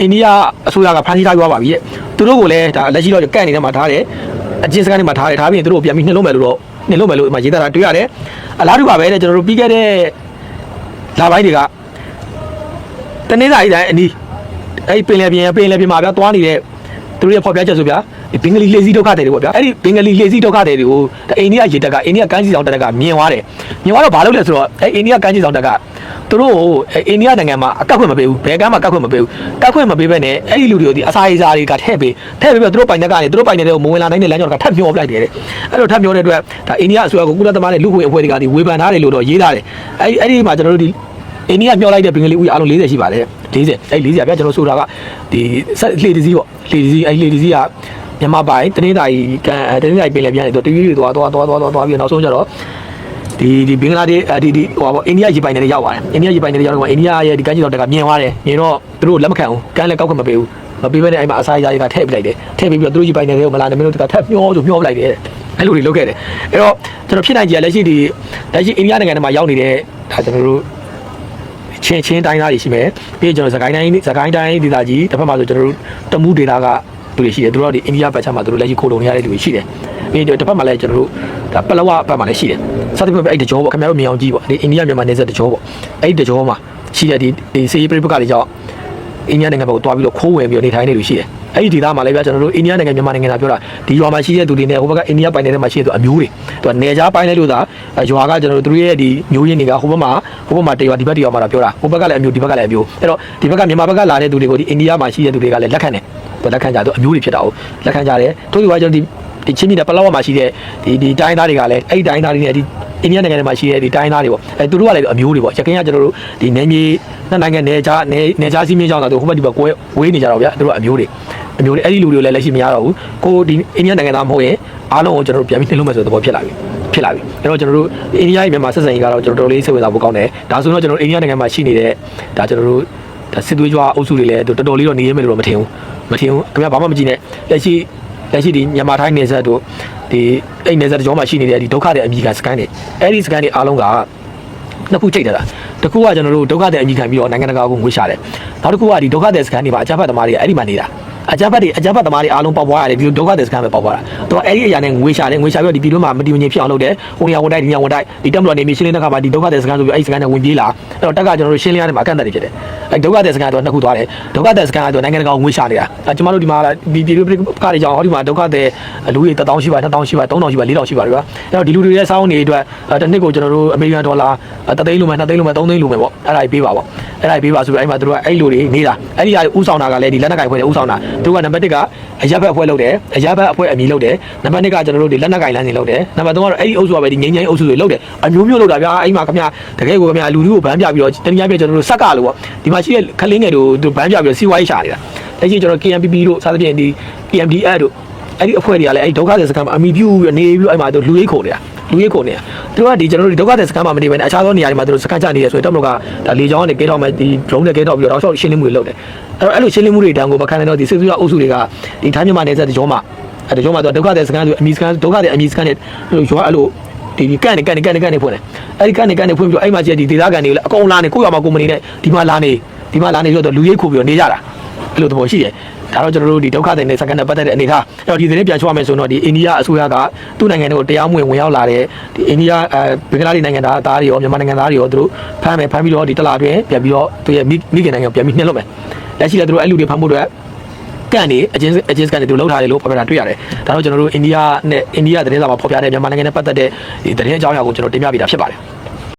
အိန္ဒိယအစိုးရကဖန်ဆီးထားပြီးပါပြီရဲ့သူတို့ကိုလည်းဒါလက်ရှိတော့ကန့်နေတဲ့မှာထားတယ်အကျဉ်းစခန်းတွေမှာထားတယ်ထားပြီးရင်သူတို့ကိုပြန်ပြီးနှိမ့်လို့မယ်လို့တော့နှိမ့်လို့မယ်လို့အမှရေးသားတာတွေ့ရတယ်အလားတူပါပဲတဲ့ကျွန်တော်တို့ပြီးခဲ့တဲ့လာပိုင်းတွေကတနေ့စာကြီးတိုင်းအနီးအဲ့ဒီပင်လယ်ပြင်ပင်လယ်ပြင်မှာဗျာသွားနေတဲ့သူတို့ရဲ့ဖော်ပြချက်ဆိုဗျာဒီ ဘင်္ဂလီလှေစီးဒုက္ခတွေတွေပေါ့ဗျာအဲ့ဒီဘင်္ဂလီလှေစီးဒုက္ခတွေတွေကိုဒါအိန္ဒိယရေတပ်ကအိန္ဒိယကမ်းခြေဆောင်တပ်ကမြင်သွားတယ်မြင်သွားတော့ဘာလုပ်လဲဆိုတော့အဲ့အိန္ဒိယကမ်းခြေဆောင်တပ်ကသူတို့ကိုအဲ့အိန္ဒိယနိုင်ငံမှာအကတ်ခွင့်မပေးဘူးဘယ်ကမ်းမှာကတ်ခွင့်မပေးဘူးကတ်ခွင့်မပေးဘဲနဲ့အဲ့ဒီလူတွေကိုဒီအစာရေးစားတွေကထည့်ပေးထည့်ပေးပြီးတော့သူတို့ပိုင်တဲ့ကနေသူတို့ပိုင်တဲ့တွေကိုမဝင်လာနိုင်တဲ့လမ်းကြောင်းကထပ်မျောပလိုက်တယ်တဲ့အဲ့လိုထပ်မျောတဲ့အတွက်ဒါအိန္ဒိယအစိုးရကကုလသမဂ္ဂနဲ့လူ့ခွင့်အဖွဲ့တွေကဒီဝေဖန်ထားတယ်လို့တော့ရေးထားတယ်အဲ့ဒီအဲ့ဒီမှာကျွန်တော်တို့ဒီအိန္ဒိယမျောလိုက်တဲ့ဘင်္ဂလီဦးရအားလုံး40ရှိပါတယ်40အဲ့40ဗျာကျွန်တော်ဆိုတာကဒီဆက်လှေတစည်းပေါ့လှေတစည်းအဲ့လှေတစည်းက မြန်မာပိုင်းတနင်္သာရီကန်တနင်္သာရီပင်လယ်ပြန်နေတော့တရွေ့ရွေ့သွားသွားသွားသွားသွားပြီးနောက်ဆုံးကျတော့ဒီဒီဘင်္ဂလားဒေ့ရှ်ဒီဒီဟိုပါအိန္ဒိယရေပိုင်နယ်ရောက်ပါတယ်အိန္ဒိယရေပိုင်နယ်ရောက်တော့အိန္ဒိယရဲ့ဒီကမ်းခြေတော်တက်ကမြင်သွားတယ်မြင်တော့သူတို့လက်မခံဘူးကမ်းလည်းကောက်ခွင့်မပေးဘူးမပေးဘဲနဲ့အဲ့မှာအစာရာတွေကထည့်ပြလိုက်တယ်ထည့်ပြီးပြီးတော့သူတို့ရေပိုင်နယ်တွေကိုမလာနေမလို့တကထပ်မျောဆိုမျောပလိုက်တယ်အဲ့လိုတွေလုပ်ခဲ့တယ်အဲ့တော့ကျွန်တော်ဖြစ်နိုင်ကြလက်ရှိဒီလက်ရှိအိန္ဒိယနိုင်ငံထဲမှာရောက်နေတဲ့ဒါကျွန်တော်တို့ချင်းချင်းတိုင်းသားတွေရှိမယ်ပြီးရင်ကျွန်တော်စကိုင်းတိုင်းစကိုင်းတိုင်းဒေသကြီးတစ်ဖက်မှာဆိုကျွန်တော်တို့တမူဒေတာက လူတွေရှိတယ်သူတို့ကဒီအိန္ဒိယဘက်ခြမ်းမှာသူတို့လက်ရှိခိုးလုံနေရတဲ့လူတွေရှိတယ်ပြီးရင်တစ်ဖက်မှာလည်းကျွန်တော်တို့ဒါပလဝဘက်မှာလည်းရှိတယ်စသဖြင့်ပဲအဲ့တကြောပေါ့ခင်ဗျားတို့မြင်အောင်ကြည့်ပေါ့ဒီအိန္ဒိယမြန်မာနယ်စပ်တကြောပေါ့အဲ့ဒီတကြောမှာရှိတဲ့ဒီဒီစေးပြိပကတွေကြောင့်အိန္ဒိယနိုင်ငံဘက်ကိုတွားပြီးတော့ခိုးဝင်ပြီးတော့နေထိုင်နေလူရှိတယ်အဲ့ဒီဒေသမှာလည်းဗျာကျွန်တော်တို့အိန္ဒိယနိုင်ငံမြန်မာနိုင်ငံသာပြောတာဒီရွာမှာရှိတဲ့သူတွေနဲ့ဟိုဘက်ကအိန္ဒိယပိုင်နယ်ထဲမှာရှိတဲ့သူအမျိုးတွေသူကနေကြားပိုင်းလိုက်လို့သာရွာကကျွန်တော်တို့သူတို့ရဲ့ဒီမျိုးရင်းတွေကဟိုဘက်မှာဟိုဘက်မှာတရွာဒီဘက်တရွာမှာတော့ပြောတာဟိုဘက်ကလည်းအမျိုးဒီဘက်ကလည်းအမျိုးအဲ့တော့ဒီဘက်ကမြန်မာဘက်ကလာတဲ့သူတွေကိုဒီအိန္ဒိယမှာရှိတဲ့သူတွေကလည်းလက်ခံတယ်သူ လက်ခံကြသူအမျိုးတွေဖြစ်တာကိုလက်ခံကြတယ်တို့ဒီကကျွန်တော်ဒီဒီချင်းပြည်နယ်ပလောဝမှာရှိတဲ့ဒီဒီတိုင်းသားတွေကလည်းအဲ့ဒီတိုင်းသားတွေနဲ့ဒီအိန္ဒိယနိုင်ငံထဲမှာရှိတဲ့ဒီတိုင်းသားတွေပေါ့အဲသူတို့ကလည်းအမျိုးတွေပေါ့ရခိုင်ကကျွန်တော်တို့ဒီနယ်မြေနှစ်နိုင်ငံနယ်ခြားနယ်နယ်ခြားစီးမင်းကြောင်းတာတို့ဟိုဘက်ဒီဘက်ကွဲဝေးနေကြတော့ဗျာသူတို့ကအမျိုးတွေအမျိုးတွေအဲ့ဒီလူတွေကိုလည်းလက်ရှိမရတော့ဘူးကိုဒီအိန္ဒိယနိုင်ငံသားမဟုတ်ရင်အားလုံးကိုကျွန်တော်တို့ပြန်ပြီးနှိမ့်လို့မယ်ဆိုတဲ့သဘောဖြစ်လာပြီဖြစ်လာပြီအဲ့တော့ကျွန်တော်တို့အိန္ဒိယရဲ့မြန်မာဆက်ဆံရေးကတော့ကျွန်တော်တို့လေးစိတ်ဝင်စားဖို့ကောင်းတယ်ဒါဆိုတော့ကျွန်တော်တို့အိန္ဒိယနိုင်ငံမှာရှိနေတဲ့ဒါကျွန်တော်တို့ဒါစစ်သွေးကြွားအုပ်စုတွေလည်းတော်တော်လေးတော့နေရမယ်လို့တော့မထင်ဘူး မထင်ဘူးခင်ဗျာဘာမှမကြည့်နဲ့လက်ရှိလက်ရှိဒီမြန်မာထိုင်းနေဆက်တို့ဒီအဲ့နေဆက်တကြောမှာရှိနေတဲ့ဒီဒုက္ခတွေအမိခံစကန်တွေအဲ့ဒီစကန်တွေအားလုံးကနှစ်ခုချိန်ထားတာတစ်ခုကကျွန်တော်တို့ဒုက္ခတွေအမိခံပြီးတော့နိုင်ငံတကာကိုငွေရှာတယ်နောက်တစ်ခုကဒီဒုက္ခတွေစကန်တွေမှာအကြမ်းဖက်သမားတွေကအဲ့ဒီမှာနေတာ အကြမ်းဖက်တွေအကြမ်းဖက်သမားတွေအားလုံးပေါက်ပွားရတယ်ဒီလိုဒုက္ခတွေစကန်ပဲပေါက်ပွားတာသူကအဲ့ဒီအရာနဲ့ငွေရှာတယ်ငွေရှာပြီးတော့ဒီပြည်တွင်းမှာမတည်မငြိမ်ဖြစ်အောင်လုပ်တယ်ဟိုနေရာဝန်တိုက်ဒီနေရာဝန်တိုက်ဒီတက်မလို့နေမီရှင်းလင်းတဲ့ခါမှာဒီဒုက္ခတွေစကန်ဆိုပြီးအဲ့ဒီစကန်နဲ့ဝင်ပြေးလာအဲ့တော့တက်ကကျွန်တော်တို့ရှင်းလင်းရတယ်မှာအကန့်အသတ်တွေဖြစ်တယ်အဲ့ဒုက္ခတွေစကန်ကတော့နှစ်ခုသွားတယ်ဒုက္ခတွေစကန်ကတော့နိုင်ငံတကာငွေရှာနေတာအဲ့ကျွန်တော်တို့ဒီမှာဒီပြည်တွင်းကားတွေကြောင့်ဟောဒီမှာဒုက္ခတွေလူကြီး1000ရှိပါ2000ရှိပါ3000ရှိပါ4000ရှိပါကွာအဲ့တော့ဒီလူတွေရဲ့စောင်းနေအတွက်တစ်နှစ်ကိုကျွန်တော်တို့အမေရိကန်ဒေါ်လာတသိန်းလိုမယ်2သိန်းလိုမယ်3သိန်းလိုမယ်ပေါ့အဲ့ဒါကြီးပေးပါပေါ့အဲ့ဒါကြီးပေးပါဆိုပြီးအဲ့မှာတို့ကအဲ့လိုတွေနေတာအဲ့ဒီဟာဥဆောင်တာကလည်းဒီလက်နက်ကင်ဖွဲ့တဲ့ဥဆောင်တာတို့ကနံပါတ်1ကအရက်ဘက်အဖွဲ့လုပ်တယ်အရက်ဘက်အဖွဲ့အမည်လုပ်တယ်နံပါတ်2ကကျွန်တော်တို့ဒီလက်နက်ကင်လမ်းနေလုပ်တယ်နံပါတ်3ကတော့အဲ့ဒီအုပ်စုကပဲဒီငိမ့်ငိမ့်အုပ်စုတွေလုပ်တယ်အမျိုးမျိုးလုပ်တာဗျာအဲ့မှာခင်ဗျာတကယ်ကိုခင်ဗျာလူလူကိုဗန်းပြပြီးတော့တနည်းအားဖြင့်ကျွန်တော်တို့စက်ကလို့ပေါ့ဒီမှာရှိတဲ့ခလင်းငယ်တို့သူဗန်းပြပြီးတော့စီးပွားရေးရှာနေတာလက်ရှိကျွန်တော် KMPP တို့စသဖြင့်ဒီ PMDA တို့အဲ့ဒီအဖွဲ့တွေကလည်းအဲ့ဒုက္ခတွေစကမ်းမှာအမိပြုနေပြီးအဲ့မှာတို့လူရိတ်ခုံနေတာလူရိတ်ခုံနေတာ သူကဒီကျွန်တော်တို့ဒီဒုက္ခတွေစကမ်းမှာမနေဘဲနဲ့အခြားသောနေရာတွေမှာတို့စကမ်းချနေတယ်ဆိုရင်တော့မလို့ကဒါလေချောင်းကနေကဲတော့မယ်ဒီ drone နဲ့ကဲတော့ပြီးတော့တော့ရှင်းလင်းမှုတွေလုပ်တယ်အဲ့တော့အဲ့လိုရှင်းလင်းမှုတွေတန်းကိုမခံနိုင်တော့ဒီစစ်စုရအုပ်စုတွေကဒီထိုင်းမြန်မာနယ်စပ်တကြောမှာအဲ့တကြောမှာတော့ဒုက္ခတွေစကမ်းဆိုအမိစကမ်းဒုက္ခတွေအမိစကမ်းနဲ့ရွာအဲ့လိုဒီဒီကန်နေကန်နေကန်နေကန်နေဖွင့်တယ်အဲ့ဒီကန်နေကန်နေဖွင့်ပြီးတော့အဲ့မှာကျဒီဒေသခံတွေလည်းအကုန်လာနေကိုယ့်ရွာမှာကိုမနေနဲ့ဒီမှာလာနေဒီမှာလာနေပြီးတော့လူရိတ်ခိုးပြီးတော့နေကြတာ အဲ့လိုသဘောရှိတယ်ဒါတော့ကျွန်တော်တို့ဒီဒုက္ခတွေနဲ့စကန်နဲ့ပတ်သက်တဲ့အနေထားအဲ့တော့ဒီသတင်းပြန်ချွားမယ်ဆိုတော့ဒီအိန္ဒိယအစိုးရကသူ့နိုင်ငံတွေကိုတရားမဝင်ဝင်ရောက်လာတဲ့ဒီအိန္ဒိယအဲဘင်္ဂလားဒေ့ရှ်နိုင်ငံသားသားတွေရောမြန်မာနိုင်ငံသားတွေရောသူတို့ဖမ်းမယ်ဖမ်းပြီးတော့ဒီတလာအတွင်းပြန်ပြီးတော့သူရဲ့မိခင်နိုင်ငံကိုပြန်ပြီးနှင်းလွတ်မယ်လက်ရှိလည်းသူတို့အဲ့လူတွေဖမ်းဖို့အတွက်ကန်နေအချင်းအချင်းစကန်တွေသူလောက်ထားတယ်လို့ဖော်ပြတာတွေ့ရတယ်ဒါတော့ကျွန်တော်တို့အိန္ဒိယနဲ့အိန္ဒိယသတင်းစာမှာဖော်ပြတဲ့မြန်မာနိုင်ငံနဲ့ပတ်သက်တဲ့ဒီသတင်းအကြောင်းအရာကိုကျွန်တော်တင်ပြပေးတာဖြစ်ပါတယ်